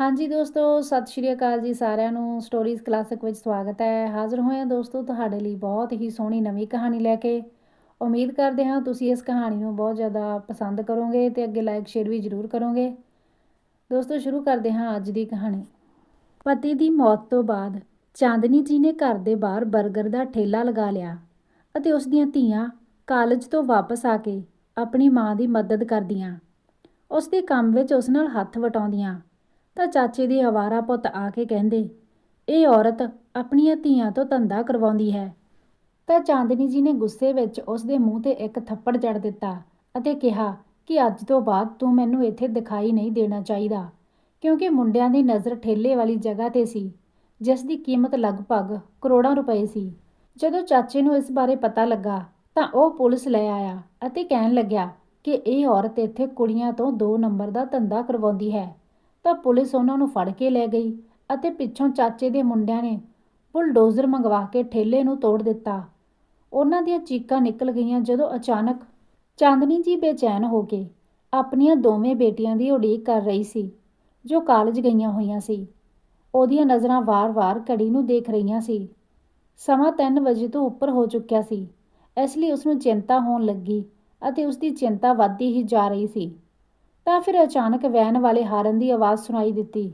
ਹਾਂਜੀ ਦੋਸਤੋ, ਸਤਿ ਸ਼੍ਰੀ ਅਕਾਲ ਜੀ ਸਾਰਿਆਂ ਨੂੰ। ਸਟੋਰੀਜ਼ ਕਲਾਸਿਕ ਵਿੱਚ ਸਵਾਗਤ ਹੈ। ਹਾਜ਼ਰ ਹੋਏ ਹਾਂ ਦੋਸਤੋ ਤੁਹਾਡੇ ਲਈ ਬਹੁਤ ਹੀ ਸੋਹਣੀ ਨਵੀਂ ਕਹਾਣੀ ਲੈ ਕੇ। ਉਮੀਦ ਕਰਦੇ ਹਾਂ ਤੁਸੀਂ ਇਸ ਕਹਾਣੀ ਨੂੰ ਬਹੁਤ ਜ਼ਿਆਦਾ ਪਸੰਦ ਕਰੋਗੇ ਤੇ ਅੱਗੇ ਲਾਈਕ ਸ਼ੇਅਰ ਵੀ ਜ਼ਰੂਰ ਕਰੋਗੇ। ਦੋਸਤੋ, ਸ਼ੁਰੂ ਕਰਦੇ ਹਾਂ ਅੱਜ ਦੀ ਕਹਾਣੀ। ਪਤੀ ਦੀ ਮੌਤ ਤੋਂ ਬਾਅਦ ਚਾਂਦਨੀ ਜੀ ਨੇ ਘਰ ਦੇ ਬਾਹਰ 버ਗਰ ਦਾ ਠੇਲਾ ਲਗਾ ਲਿਆ ਅਤੇ ਉਸ ਦੀਆਂ ਧੀਆਂ ਕਾਲਜ ਤੋਂ ਵਾਪਸ ਆ ਕੇ ਆਪਣੀ ਮਾਂ ਦੀ ਮਦਦ ਕਰਦੀਆਂ। ਉਸ ਦੇ ਕੰਮ ਵਿੱਚ ਉਸ ਨਾਲ ਹੱਥ ਵਟਾਉਂਦੀਆਂ। ਤਾਂ ਚਾਚੇ ਦੇ ਆਵਾਰਾ ਪੁੱਤ ਆ ਕੇ ਕਹਿੰਦੇ, ਇਹ ਔਰਤ ਆਪਣੀਆਂ ਧੀਆਂ ਤੋਂ ਧੰਦਾ ਕਰਵਾਉਂਦੀ ਹੈ। ਤਾਂ ਚਾਂਦਨੀ ਜੀ ਨੇ ਗੁੱਸੇ ਵਿੱਚ ਉਸ ਦੇ ਮੂੰਹ ਤੇ ਇੱਕ ਥੱਪੜ ਜੜ ਦਿੱਤਾ ਅਤੇ ਕਿਹਾ ਕਿ ਅੱਜ ਤੋਂ ਬਾਅਦ ਤੂੰ ਮੈਨੂੰ ਇੱਥੇ ਦਿਖਾਈ ਨਹੀਂ ਦੇਣਾ ਚਾਹੀਦਾ, ਕਿਉਂਕਿ ਮੁੰਡਿਆਂ ਦੀ ਨਜ਼ਰ ਠੇਲੇ ਵਾਲੀ ਜਗ੍ਹਾ ਤੇ ਸੀ, ਜਿਸ ਦੀ ਕੀਮਤ ਲਗਭਗ ਕਰੋੜਾਂ ਰੁਪਏ ਸੀ। ਜਦੋਂ ਚਾਚੇ ਨੂੰ ਇਸ ਬਾਰੇ ਪਤਾ ਲੱਗਾ ਤਾਂ ਉਹ ਪੁਲਿਸ ਲੈ ਆਇਆ ਅਤੇ ਕਹਿਣ ਲੱਗਿਆ ਕਿ ਇਹ ਔਰਤ ਇੱਥੇ ਕੁੜੀਆਂ ਤੋਂ 2 ਨੰਬਰ ਦਾ ਧੰਦਾ ਕਰਵਾਉਂਦੀ ਹੈ। ਤਾਂ ਪੁਲਿਸ ਉਹਨਾਂ ਨੂੰ ਫੜ ਕੇ ਲੈ ਗਈ ਅਤੇ ਪਿੱਛੋਂ ਚਾਚੇ ਦੇ ਮੁੰਡਿਆਂ ਨੇ ਬੁਲਡੋਜ਼ਰ ਮੰਗਵਾ ਕੇ ਠੇਲੇ ਨੂੰ ਤੋੜ ਦਿੱਤਾ। ਉਹਨਾਂ ਦੀਆਂ ਚੀਕਾਂ ਨਿਕਲ ਗਈਆਂ ਜਦੋਂ ਅਚਾਨਕ ਚਾਂਦਨੀ ਜੀ ਬੇਚੈਨ ਹੋ ਕੇ ਆਪਣੀਆਂ ਦੋਵੇਂ ਬੇਟੀਆਂ ਦੀ ਉਡੀਕ ਕਰ ਰਹੀ ਸੀ, ਜੋ ਕਾਲਜ ਗਈਆਂ ਹੋਈਆਂ ਸੀ। ਉਹਦੀਆਂ ਨਜ਼ਰਾਂ ਵਾਰ-ਵਾਰ ਘੜੀ ਨੂੰ ਦੇਖ ਰਹੀਆਂ ਸੀ। ਸਮਾਂ 3 ਵਜੇ ਤੋਂ ਉੱਪਰ ਹੋ ਚੁੱਕਿਆ ਸੀ, ਇਸ ਲਈ ਉਸ ਨੂੰ ਚਿੰਤਾ ਹੋਣ ਲੱਗੀ ਅਤੇ ਉਸ ਦੀ ਚਿੰਤਾ ਵੱਧਦੀ ਹੀ ਜਾ ਰਹੀ ਸੀ। ਤਾਂ ਫਿਰ ਅਚਾਨਕ ਵੈਨ ਵਾਲੇ ਹਾਰਨ ਦੀ ਆਵਾਜ਼ ਸੁਣਾਈ ਦਿੱਤੀ।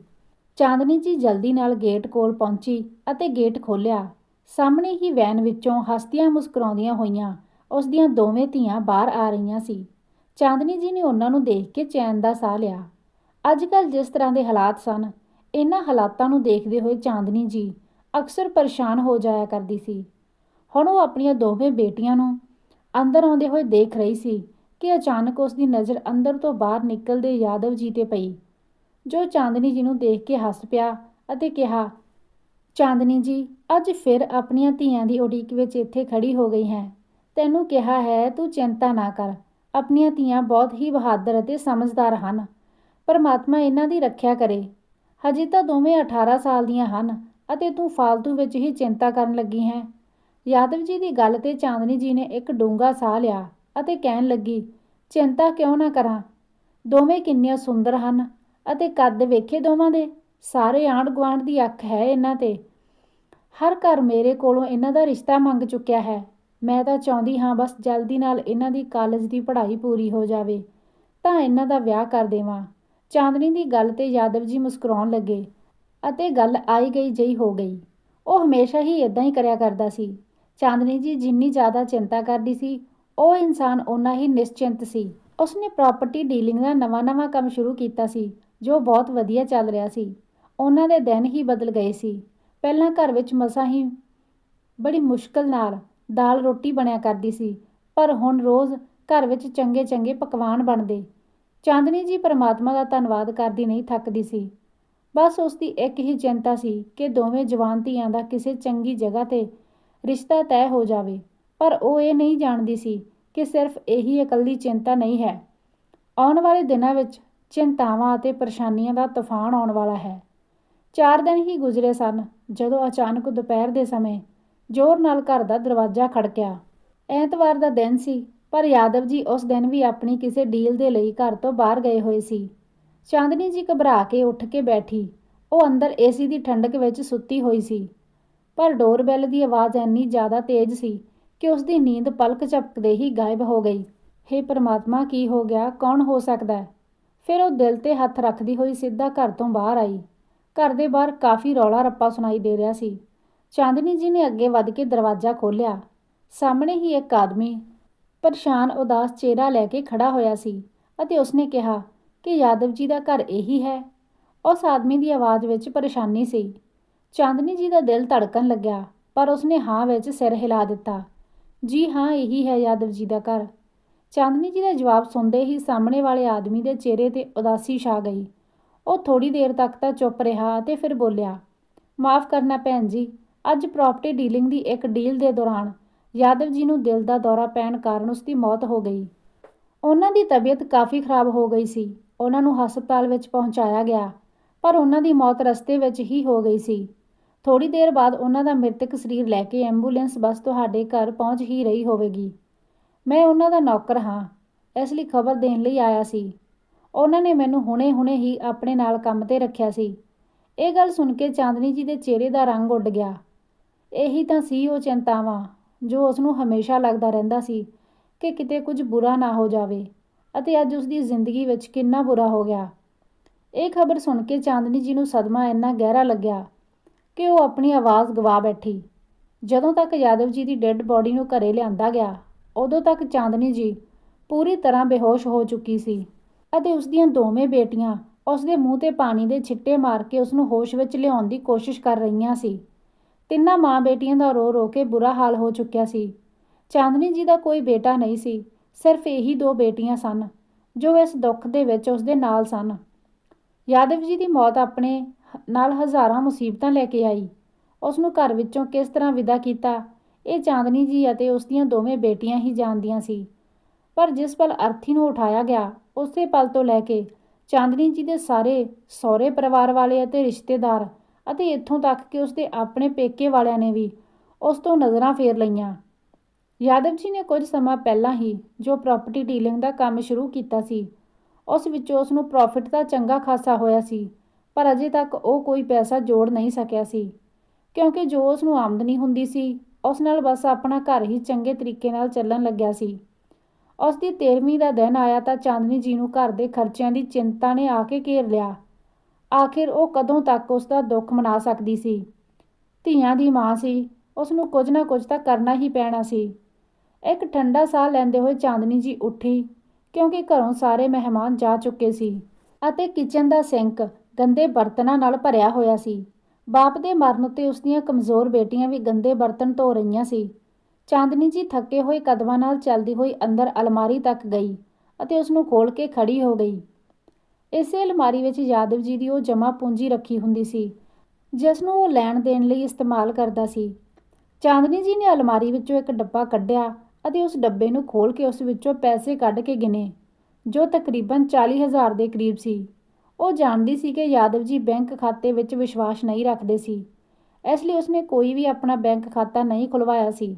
ਚਾਂਦਨੀ ਜੀ ਜਲਦੀ ਨਾਲ ਗੇਟ ਕੋਲ ਪਹੁੰਚੀ ਅਤੇ ਗੇਟ ਖੋਲ੍ਹਿਆ। ਸਾਹਮਣੇ ਹੀ ਵੈਨ ਵਿੱਚੋਂ ਹਸਤੀਆਂ ਮੁਸਕਰਾਉਂਦੀਆਂ ਹੋਈਆਂ ਉਸ ਦੀਆਂ ਦੋਵੇਂ ਧੀਆਂ ਬਾਹਰ ਆ ਰਹੀਆਂ ਸੀ। ਚਾਂਦਨੀ ਜੀ ਨੇ ਉਹਨਾਂ ਨੂੰ ਦੇਖ ਕੇ ਚੈਨ ਦਾ ਸਾਹ ਲਿਆ। ਅੱਜ ਕੱਲ ਜਿਸ ਤਰ੍ਹਾਂ ਦੇ ਹਾਲਾਤ ਸਨ, ਇਹਨਾਂ ਹਾਲਾਤਾਂ ਨੂੰ ਦੇਖਦੇ ਹੋਏ ਚਾਂਦਨੀ ਜੀ ਅਕਸਰ ਪਰੇਸ਼ਾਨ ਹੋ ਜਾਇਆ ਕਰਦੀ ਸੀ। ਹੁਣ ਉਹ ਆਪਣੀਆਂ ਦੋਵੇਂ ਬੇਟੀਆਂ ਨੂੰ ਅੰਦਰ ਆਉਂਦੇ ਹੋਏ ਦੇਖ ਰਹੀ ਸੀ ਕਿ ਅਚਾਨਕ ਉਸ ਦੀ ਨਜ਼ਰ ਅੰਦਰ ਤੋਂ ਬਾਹਰ ਨਿਕਲਦੇ ਯਾਦਵ ਜੀ ਤੇ ਪਈ, ਜੋ ਚਾਂਦਨੀ ਜੀ ਨੂੰ ਦੇਖ ਕੇ ਹੱਸ ਪਿਆ ਅਤੇ ਕਿਹਾ, ਚਾਂਦਨੀ ਜੀ, ਅੱਜ ਫਿਰ ਆਪਣੀਆਂ ਧੀਆਂ ਦੀ ਉਡੀਕ ਵਿੱਚ ਇੱਥੇ ਖੜੀ ਹੋ ਗਈ ਹੈ। ਤੈਨੂੰ ਕਿਹਾ ਹੈ, ਤੂੰ ਚਿੰਤਾ ਨਾ ਕਰ। ਆਪਣੀਆਂ ਧੀਆਂ ਬਹੁਤ ਹੀ ਬਹਾਦਰ ਅਤੇ ਸਮਝਦਾਰ ਹਨ। ਪਰਮਾਤਮਾ ਇਹਨਾਂ ਦੀ ਰੱਖਿਆ ਕਰੇ। ਹਜੇ ਤਾਂ ਦੋਵੇਂ 18 ਸਾਲ ਦੀਆਂ ਹਨ ਅਤੇ ਤੂੰ ਫਾਲਤੂ ਵਿੱਚ ਹੀ ਚਿੰਤਾ ਕਰਨ ਲੱਗੀ ਹੈ। ਯਾਦਵ ਜੀ ਦੀ ਗੱਲ ਤੇ ਚਾਂਦਨੀ ਜੀ ਨੇ ਇੱਕ ਡੂੰਗਾ ਸਾਹ ਲਿਆ। ਅਤੇ ਕਹਿਣ ਲੱਗੀ, ਚਿੰਤਾ ਕਿਉਂ ਨਾ ਕਰਾਂ? ਦੋਵੇਂ ਕਿੰਨੀਆਂ ਸੁੰਦਰ ਹਨ ਅਤੇ ਕੱਦ ਵੇਖੇ ਦੋਵਾਂ ਦੇ? ਸਾਰੇ ਆਂਢ ਗੁਆਂਢ ਦੀ ਅੱਖ ਹੈ ਇਹਨਾਂ ਤੇ। ਹਰ ਘਰ ਮੇਰੇ ਕੋਲੋਂ ਇਹਨਾਂ ਦਾ ਰਿਸ਼ਤਾ ਮੰਗ ਚੁੱਕਿਆ ਹੈ। ਮੈਂ ਤਾਂ ਚਾਹੁੰਦੀ ਹਾਂ ਬਸ ਜਲਦੀ ਨਾਲ ਇਹਨਾਂ ਦੀ ਕਾਲਜ ਦੀ ਪੜ੍ਹਾਈ ਪੂਰੀ ਹੋ ਜਾਵੇ, ਤਾਂ ਇਹਨਾਂ ਦਾ ਵਿਆਹ ਕਰ ਦੇਵਾਂ। ਚਾਂਦਨੀ ਦੀ ਗੱਲ ਤੇ ਯਾਦਵ ਜੀ ਮੁਸਕਰਾਉਣ ਲੱਗੇ ਅਤੇ ਗੱਲ ਆਈ ਗਈ ਜਈ ਹੋ ਗਈ। ਉਹ ਹਮੇਸ਼ਾ ਹੀ ਇਦਾਂ ਹੀ ਕਰਿਆ ਕਰਦਾ ਸੀ। ਚਾਂਦਨੀ ਜੀ ਜਿੰਨੀ ਜ਼ਿਆਦਾ ਚਿੰਤਾ ਕਰਦੀ ਸੀ ਉਹ ਇਨਸਾਨ ਓਨਾ ਹੀ ਨਿਸ਼ਚਿੰਤ ਸੀ। ਉਸਨੇ ਪ੍ਰਾਪਰਟੀ ਡੀਲਿੰਗ ਦਾ ਨਵਾਂ-ਨਵਾਂ ਕੰਮ ਸ਼ੁਰੂ ਕੀਤਾ ਸੀ, ਜੋ ਬਹੁਤ ਵਧੀਆ ਚੱਲ ਰਿਹਾ ਸੀ। ਉਹਨਾਂ ਦੇ ਦਿਨ ਹੀ ਬਦਲ ਗਏ ਸੀ। ਪਹਿਲਾਂ ਘਰ ਵਿੱਚ ਮਸਾਂ ਹੀ ਬੜੀ ਮੁਸ਼ਕਲ ਨਾਲ ਦਾਲ ਰੋਟੀ ਬਣਿਆ ਕਰਦੀ ਸੀ, ਪਰ ਹੁਣ ਰੋਜ਼ ਘਰ ਵਿੱਚ ਚੰਗੇ-ਚੰਗੇ ਪਕਵਾਨ ਬਣਦੇ। ਚਾਂਦਨੀ ਜੀ ਪਰਮਾਤਮਾ ਦਾ ਧੰਨਵਾਦ ਕਰਦੀ ਨਹੀਂ ਥੱਕਦੀ ਸੀ। ਬਸ ਉਸ ਦੀ ਇੱਕ ਹੀ ਚਿੰਤਾ ਸੀ ਕਿ ਦੋਵੇਂ ਜਵਾਨ ਧੀਆਂ ਦਾ ਕਿਸੇ ਚੰਗੀ ਜਗ੍ਹਾ ਤੇ ਰਿਸ਼ਤਾ ਤੈਅ ਹੋ ਜਾਵੇ। ਪਰ ਉਹ ਇਹ ਨਹੀਂ ਜਾਣਦੀ ਸੀ ਕਿ ਸਿਰਫ ਇਹੀ ਇਕੱਲੀ ਚਿੰਤਾ ਨਹੀਂ ਹੈ। ਆਉਣ ਵਾਲੇ ਦਿਨਾਂ ਵਿੱਚ ਚਿੰਤਾਵਾਂ ਅਤੇ ਪਰੇਸ਼ਾਨੀਆਂ ਦਾ ਤੂਫਾਨ ਆਉਣ ਵਾਲਾ ਹੈ। ਚਾਰ ਦਿਨ ਹੀ ਗੁਜ਼ਰੇ ਸਨ ਜਦੋਂ ਅਚਾਨਕ ਦੁਪਹਿਰ ਦੇ ਸਮੇਂ ਜ਼ੋਰ ਨਾਲ ਘਰ ਦਾ ਦਰਵਾਜ਼ਾ ਖੜਕਿਆ। ਐਤਵਾਰ ਦਾ ਦਿਨ ਸੀ, ਪਰ ਯਾਦਵ ਜੀ ਉਸ ਦਿਨ ਵੀ ਆਪਣੀ ਕਿਸੇ ਡੀਲ ਦੇ ਲਈ ਘਰ ਤੋਂ ਬਾਹਰ ਗਏ ਹੋਏ ਸੀ। ਚਾਂਦਨੀ ਜੀ ਘਬਰਾ ਕੇ ਉੱਠ ਕੇ ਬੈਠੀ। ਉਹ ਅੰਦਰ ਏਸੀ ਦੀ ਠੰਡਕ ਵਿੱਚ ਸੁੱਤੀ ਹੋਈ ਸੀ। ਪਰ ਡੋਰਬੈਲ ਦੀ ਆਵਾਜ਼ ਇੰਨੀ ਜ਼ਿਆਦਾ ਤੇਜ਼ ਸੀ ਕਿ ਉਸ ਦੀ ਨੀਂਦ ਪਲਕ ਝਪਕਦੇ ਹੀ ਗਾਇਬ ਹੋ ਗਈ। ਹੇ ਪ੍ਰਮਾਤਮਾ, ਕੀ ਹੋ ਗਿਆ? ਕੌਣ ਹੋ ਸਕਦਾ ਫਿਰ ਉਹ ਦਿਲ ਤੇ ਹੱਥ ਰੱਖਦੀ ਹੋਈ ਸਿੱਧਾ ਘਰ ਤੋਂ ਬਾਹਰ ਆਈ। ਘਰ ਦੇ ਬਾਹਰ ਕਾਫੀ ਰੌਲਾ ਰੱਪਾ ਸੁਣਾਈ ਦੇ ਰਿਹਾ ਸੀ। ਚਾਂਦਨੀ ਜੀ ਨੇ ਅੱਗੇ ਵੱਧ ਕੇ ਦਰਵਾਜ਼ਾ ਖੋਲ੍ਹਿਆ। ਸਾਹਮਣੇ ਹੀ ਇੱਕ ਆਦਮੀ ਪਰੇਸ਼ਾਨ, ਉਦਾਸ ਚਿਹਰਾ ਲੈ ਕੇ ਖੜਾ ਹੋਇਆ ਸੀ ਅਤੇ ਉਸਨੇ ਕਿਹਾ, ਕਿ ਯਾਦਵ ਜੀ ਦਾ ਘਰ ਇਹੀ ਹੈ? ਉਸ ਆਦਮੀ ਦੀ ਆਵਾਜ਼ ਵਿੱਚ ਪਰੇਸ਼ਾਨੀ ਸੀ। ਚਾਂਦਨੀ ਜੀ ਦਾ ਦਿਲ ਧੜਕਣ ਲੱਗਿਆ, ਪਰ ਉਸਨੇ ਹਾਂ ਵਿੱਚ ਸਿਰ ਹਿਲਾ ਦਿੱਤਾ। ਜੀ ਹਾਂ, ਇਹੀ ਹੈ ਯਾਦਵ ਜੀ ਦਾ ਘਰ। ਚਾਂਦਨੀ ਜੀ ਦਾ ਜਵਾਬ ਸੁਣਦੇ ਹੀ ਸਾਹਮਣੇ ਵਾਲੇ ਆਦਮੀ ਦੇ ਚਿਹਰੇ ਤੇ ਉਦਾਸੀ ਛਾ ਗਈ। ਉਹ ਥੋੜੀ ਦੇਰ ਤੱਕ ਤਾਂ ਚੁੱਪ ਰਿਹਾ ਅਤੇ ਫਿਰ ਬੋਲਿਆ, ਮਾਫ ਕਰਨਾ ਭੈਣ ਜੀ, ਅੱਜ ਪ੍ਰਾਪਰਟੀ ਡੀਲਿੰਗ ਦੀ ਇੱਕ ਡੀਲ ਦੇ ਦੌਰਾਨ ਯਾਦਵ ਜੀ ਨੂੰ ਦਿਲ ਦਾ ਦੌਰਾ ਪੈਣ ਕਾਰਨ ਉਸ ਦੀ ਮੌਤ ਹੋ ਗਈ। ਉਹਨਾਂ ਦੀ ਤਬੀਅਤ ਕਾਫੀ ਖਰਾਬ ਹੋ ਗਈ ਸੀ। ਉਹਨਾਂ ਨੂੰ ਹਸਪਤਾਲ ਵਿੱਚ ਪਹੁੰਚਾਇਆ ਗਿਆ, ਪਰ ਉਹਨਾਂ ਦੀ ਮੌਤ ਰਸਤੇ ਵਿੱਚ ਹੀ ਹੋ ਗਈ ਸੀ। ਥੋੜੀ ਦੇਰ ਬਾਅਦ ਉਹਨਾਂ ਦਾ ਮ੍ਰਿਤਕ ਸਰੀਰ ਲੈ ਕੇ ਐਂਬੂਲੈਂਸ ਬੱਸ ਤੁਹਾਡੇ ਘਰ ਪਹੁੰਚ ਹੀ ਰਹੀ ਹੋਵੇਗੀ। ਮੈਂ ਉਹਨਾਂ ਦਾ ਨੌਕਰ ਹਾਂ, ਇਸ ਲਈ ਖਬਰ ਦੇਣ ਲਈ ਆਇਆ ਸੀ। ਉਹਨਾਂ ਨੇ ਮੈਨੂੰ ਹੁਣੇ-ਹੁਣੇ ਹੀ ਆਪਣੇ ਨਾਲ ਕੰਮ ਤੇ ਰੱਖਿਆ ਸੀ। ਇਹ ਗੱਲ ਸੁਣ ਕੇ ਚਾਂਦਨੀ ਜੀ ਦੇ ਚਿਹਰੇ ਦਾ ਰੰਗ ਉੱਡ ਗਿਆ। ਇਹੀ ਤਾਂ ਸੀ ਉਹ ਚਿੰਤਾਵਾਂ, ਜੋ ਉਸ ਨੂੰ ਹਮੇਸ਼ਾ ਲੱਗਦਾ ਰਹਿੰਦਾ ਸੀ ਕਿ ਕਿਤੇ ਕੁਝ ਬੁਰਾ ਨਾ ਹੋ ਜਾਵੇ ਅਤੇ ਅੱਜ ਉਸ ਦੀ ਜ਼ਿੰਦਗੀ ਵਿੱਚ ਕਿੰਨਾ ਬੁਰਾ ਹੋ ਗਿਆ। ਇਹ ਖਬਰ ਸੁਣ ਕੇ ਚਾਂਦਨੀ ਜੀ ਨੂੰ ਸਦਮਾ ਇੰਨਾ ਗਹਿਰਾ ਲੱਗਿਆ ਕਿ ਉਹ ਆਪਣੀ ਆਵਾਜ਼ ਗਵਾ ਬੈਠੀ। ਜਦੋਂ ਤੱਕ ਯਾਦਵ ਜੀ ਦੀ ਡੈੱਡ ਬੋਡੀ ਨੂੰ ਘਰੇ ਲਿਆਂਦਾ ਗਿਆ, ਉਦੋਂ ਤੱਕ ਚਾਂਦਨੀ ਜੀ ਪੂਰੀ ਤਰ੍ਹਾਂ ਬੇਹੋਸ਼ ਹੋ ਚੁੱਕੀ ਸੀ ਅਤੇ ਉਸ ਦੀਆਂ ਦੋਵੇਂ ਬੇਟੀਆਂ ਉਸ ਦੇ ਮੂੰਹ ਤੇ ਪਾਣੀ ਦੇ ਛਿੱਟੇ ਮਾਰ ਕੇ ਉਸ ਨੂੰ ਹੋਸ਼ ਵਿੱਚ ਲਿਆਉਣ ਦੀ ਕੋਸ਼ਿਸ਼ ਕਰ ਰਹੀਆਂ ਸੀ। ਤਿੰਨਾਂ ਮਾਂ ਬੇਟੀਆਂ ਦਾ ਰੋ ਰੋ ਕੇ ਬੁਰਾ ਹਾਲ ਹੋ ਚੁੱਕਿਆ ਸੀ। ਚਾਂਦਨੀ ਜੀ ਦਾ ਕੋਈ ਬੇਟਾ ਨਹੀਂ ਸੀ, ਸਿਰਫ ਇਹੀ ਦੋ ਬੇਟੀਆਂ ਸਨ ਜੋ ਇਸ ਦੁੱਖ ਦੇ ਵਿੱਚ ਉਸ ਦੇ ਨਾਲ ਸਨ। ਯਾਦਵ ਜੀ ਦੀ ਮੌਤ ਆਪਣੇ ਨਾਲ ਹਜ਼ਾਰਾਂ ਮੁਸੀਬਤਾਂ ਲੈ ਕੇ ਆਈ। ਉਸ ਨੂੰ ਘਰ ਵਿੱਚੋਂ ਕਿਸ ਤਰ੍ਹਾਂ ਵਿਦਾ ਕੀਤਾ, ਇਹ ਚਾਂਦਨੀ ਜੀ ਅਤੇ ਉਸ ਦੀਆਂ ਦੋਵੇਂ ਬੇਟੀਆਂ ਹੀ ਜਾਣਦੀਆਂ ਸੀ। ਪਰ ਜਿਸ ਪਲ ਅਰਥੀ ਨੂੰ ਉਠਾਇਆ ਗਿਆ, ਉਸੇ ਪਲ ਤੋਂ ਲੈ ਕੇ ਚਾਂਦਨੀ ਜੀ ਦੇ ਸਾਰੇ ਸਹੁਰੇ ਪਰਿਵਾਰ ਵਾਲੇ ਅਤੇ ਰਿਸ਼ਤੇਦਾਰ ਅਤੇ ਇੱਥੋਂ ਤੱਕ ਕਿ ਉਸ ਦੇ ਆਪਣੇ ਪੇਕੇ ਵਾਲਿਆਂ ਨੇ ਵੀ ਉਸ ਤੋਂ ਨਜ਼ਰਾਂ ਫੇਰ ਲਈਆਂ। ਯਾਦਵ ਜੀ ਨੇ ਕੁਝ ਸਮਾਂ ਪਹਿਲਾਂ ਹੀ ਜੋ ਪ੍ਰਾਪਰਟੀ ਡੀਲਿੰਗ ਦਾ ਕੰਮ ਸ਼ੁਰੂ ਕੀਤਾ ਸੀ, ਉਸ ਵਿੱਚੋਂ ਉਸ ਨੂੰ ਪ੍ਰੋਫਿਟ ਦਾ ਚੰਗਾ ਖਾਸਾ ਹੋਇਆ ਸੀ। ਪਰ ਅਜੇ ਤੱਕ ਉਹ ਕੋਈ ਪੈਸਾ ਜੋੜ ਨਹੀਂ ਸਕਿਆ ਸੀ। ਕਿਉਂਕਿ ਜੋ ਉਸ ਨੂੰ ਆਮਦਨੀ ਹੁੰਦੀ ਸੀ, ਉਸ ਨਾਲ ਬਸ ਆਪਣਾ ਘਰ ਹੀ ਚੰਗੇ ਤਰੀਕੇ ਨਾਲ ਚੱਲਣ ਲੱਗਿਆ ਸੀ। ਉਸ ਦੀ 13ਵੀਂ ਦਾ ਦਿਨ ਆਇਆ ਤਾਂ ਚਾਂਦਨੀ ਜੀ ਨੂੰ ਘਰ ਦੇ ਖਰਚਿਆਂ ਦੀ ਚਿੰਤਾ ਨੇ ਆ ਕੇ ਘੇਰ ਲਿਆ। ਆਖਿਰ ਉਹ ਕਦੋਂ ਤੱਕ ਉਸ ਦਾ ਦੁੱਖ ਮਨਾ ਸਕਦੀ ਸੀ? ਧੀਆਂ ਦੀ ਮਾਂ ਸੀ ਉਸ ਨੂੰ ਕੁਝ ਨਾ ਕੁਝ ਤਾਂ ਕਰਨਾ ਹੀ ਪੈਣਾ ਸੀ। ਇੱਕ ਠੰਡਾ ਸਾਹ ਲੈਂਦੇ ਹੋਏ ਚਾਂਦਨੀ ਜੀ ਉੱਠੀ, ਕਿਉਂਕਿ ਘਰੋਂ ਸਾਰੇ ਮਹਿਮਾਨ ਜਾ ਚੁੱਕੇ ਸੀ ਅਤੇ ਕਿਚਨ ਦਾ ਸਿੰਕ ਗੰਦੇ ਬਰਤਨਾਂ ਨਾਲ ਭਰਿਆ ਹੋਇਆ ਸੀ। ਬਾਪ ਦੇ ਮਰਨ ਉੱਤੇ ਉਸ ਦੀਆਂ ਕਮਜ਼ੋਰ ਬੇਟੀਆਂ ਵੀ ਗੰਦੇ ਬਰਤਨ ਧੋ ਰਹੀਆਂ ਸੀ। ਚਾਂਦਨੀ ਜੀ ਥੱਕੇ ਹੋਏ ਕਦਮਾਂ ਨਾਲ ਚੱਲਦੀ ਹੋਈ ਅੰਦਰ ਅਲਮਾਰੀ ਤੱਕ ਗਈ ਅਤੇ ਉਸ ਨੂੰ ਖੋਲ ਕੇ ਖੜੀ ਹੋ ਗਈ। ਇਸੇ ਅਲਮਾਰੀ ਵਿੱਚ ਯਾਦਵ ਜੀ ਦੀ ਉਹ ਜਮਾ ਪੂੰਜੀ ਰੱਖੀ ਹੁੰਦੀ ਸੀ, ਜਿਸ ਨੂੰ ਉਹ ਲੈਣ ਦੇਣ ਲਈ ਇਸਤੇਮਾਲ ਕਰਦਾ ਸੀ। ਚਾਂਦਨੀ ਜੀ ਨੇ ਅਲਮਾਰੀ ਵਿੱਚੋਂ ਇੱਕ ਡੱਬਾ ਕੱਢਿਆ ਅਤੇ ਉਸ ਡੱਬੇ ਨੂੰ ਖੋਲ ਕੇ ਉਸ ਵਿੱਚੋਂ ਪੈਸੇ ਕੱਢ ਕੇ ਗਿਣੇ, ਜੋ ਤਕਰੀਬਨ 40000 ਦੇ ਕਰੀਬ ਸੀ। ਉਹ ਜਾਣਦੀ ਸੀ ਕਿ ਯਾਦਵ ਜੀ ਬੈਂਕ ਖਾਤੇ ਵਿੱਚ ਵਿਸ਼ਵਾਸ ਨਹੀਂ ਰੱਖਦੇ ਸੀ। ਇਸ ਲਈ ਉਸਨੇ ਕੋਈ ਵੀ ਆਪਣਾ ਬੈਂਕ ਖਾਤਾ ਨਹੀਂ ਖੁਲਵਾਇਆ ਸੀ।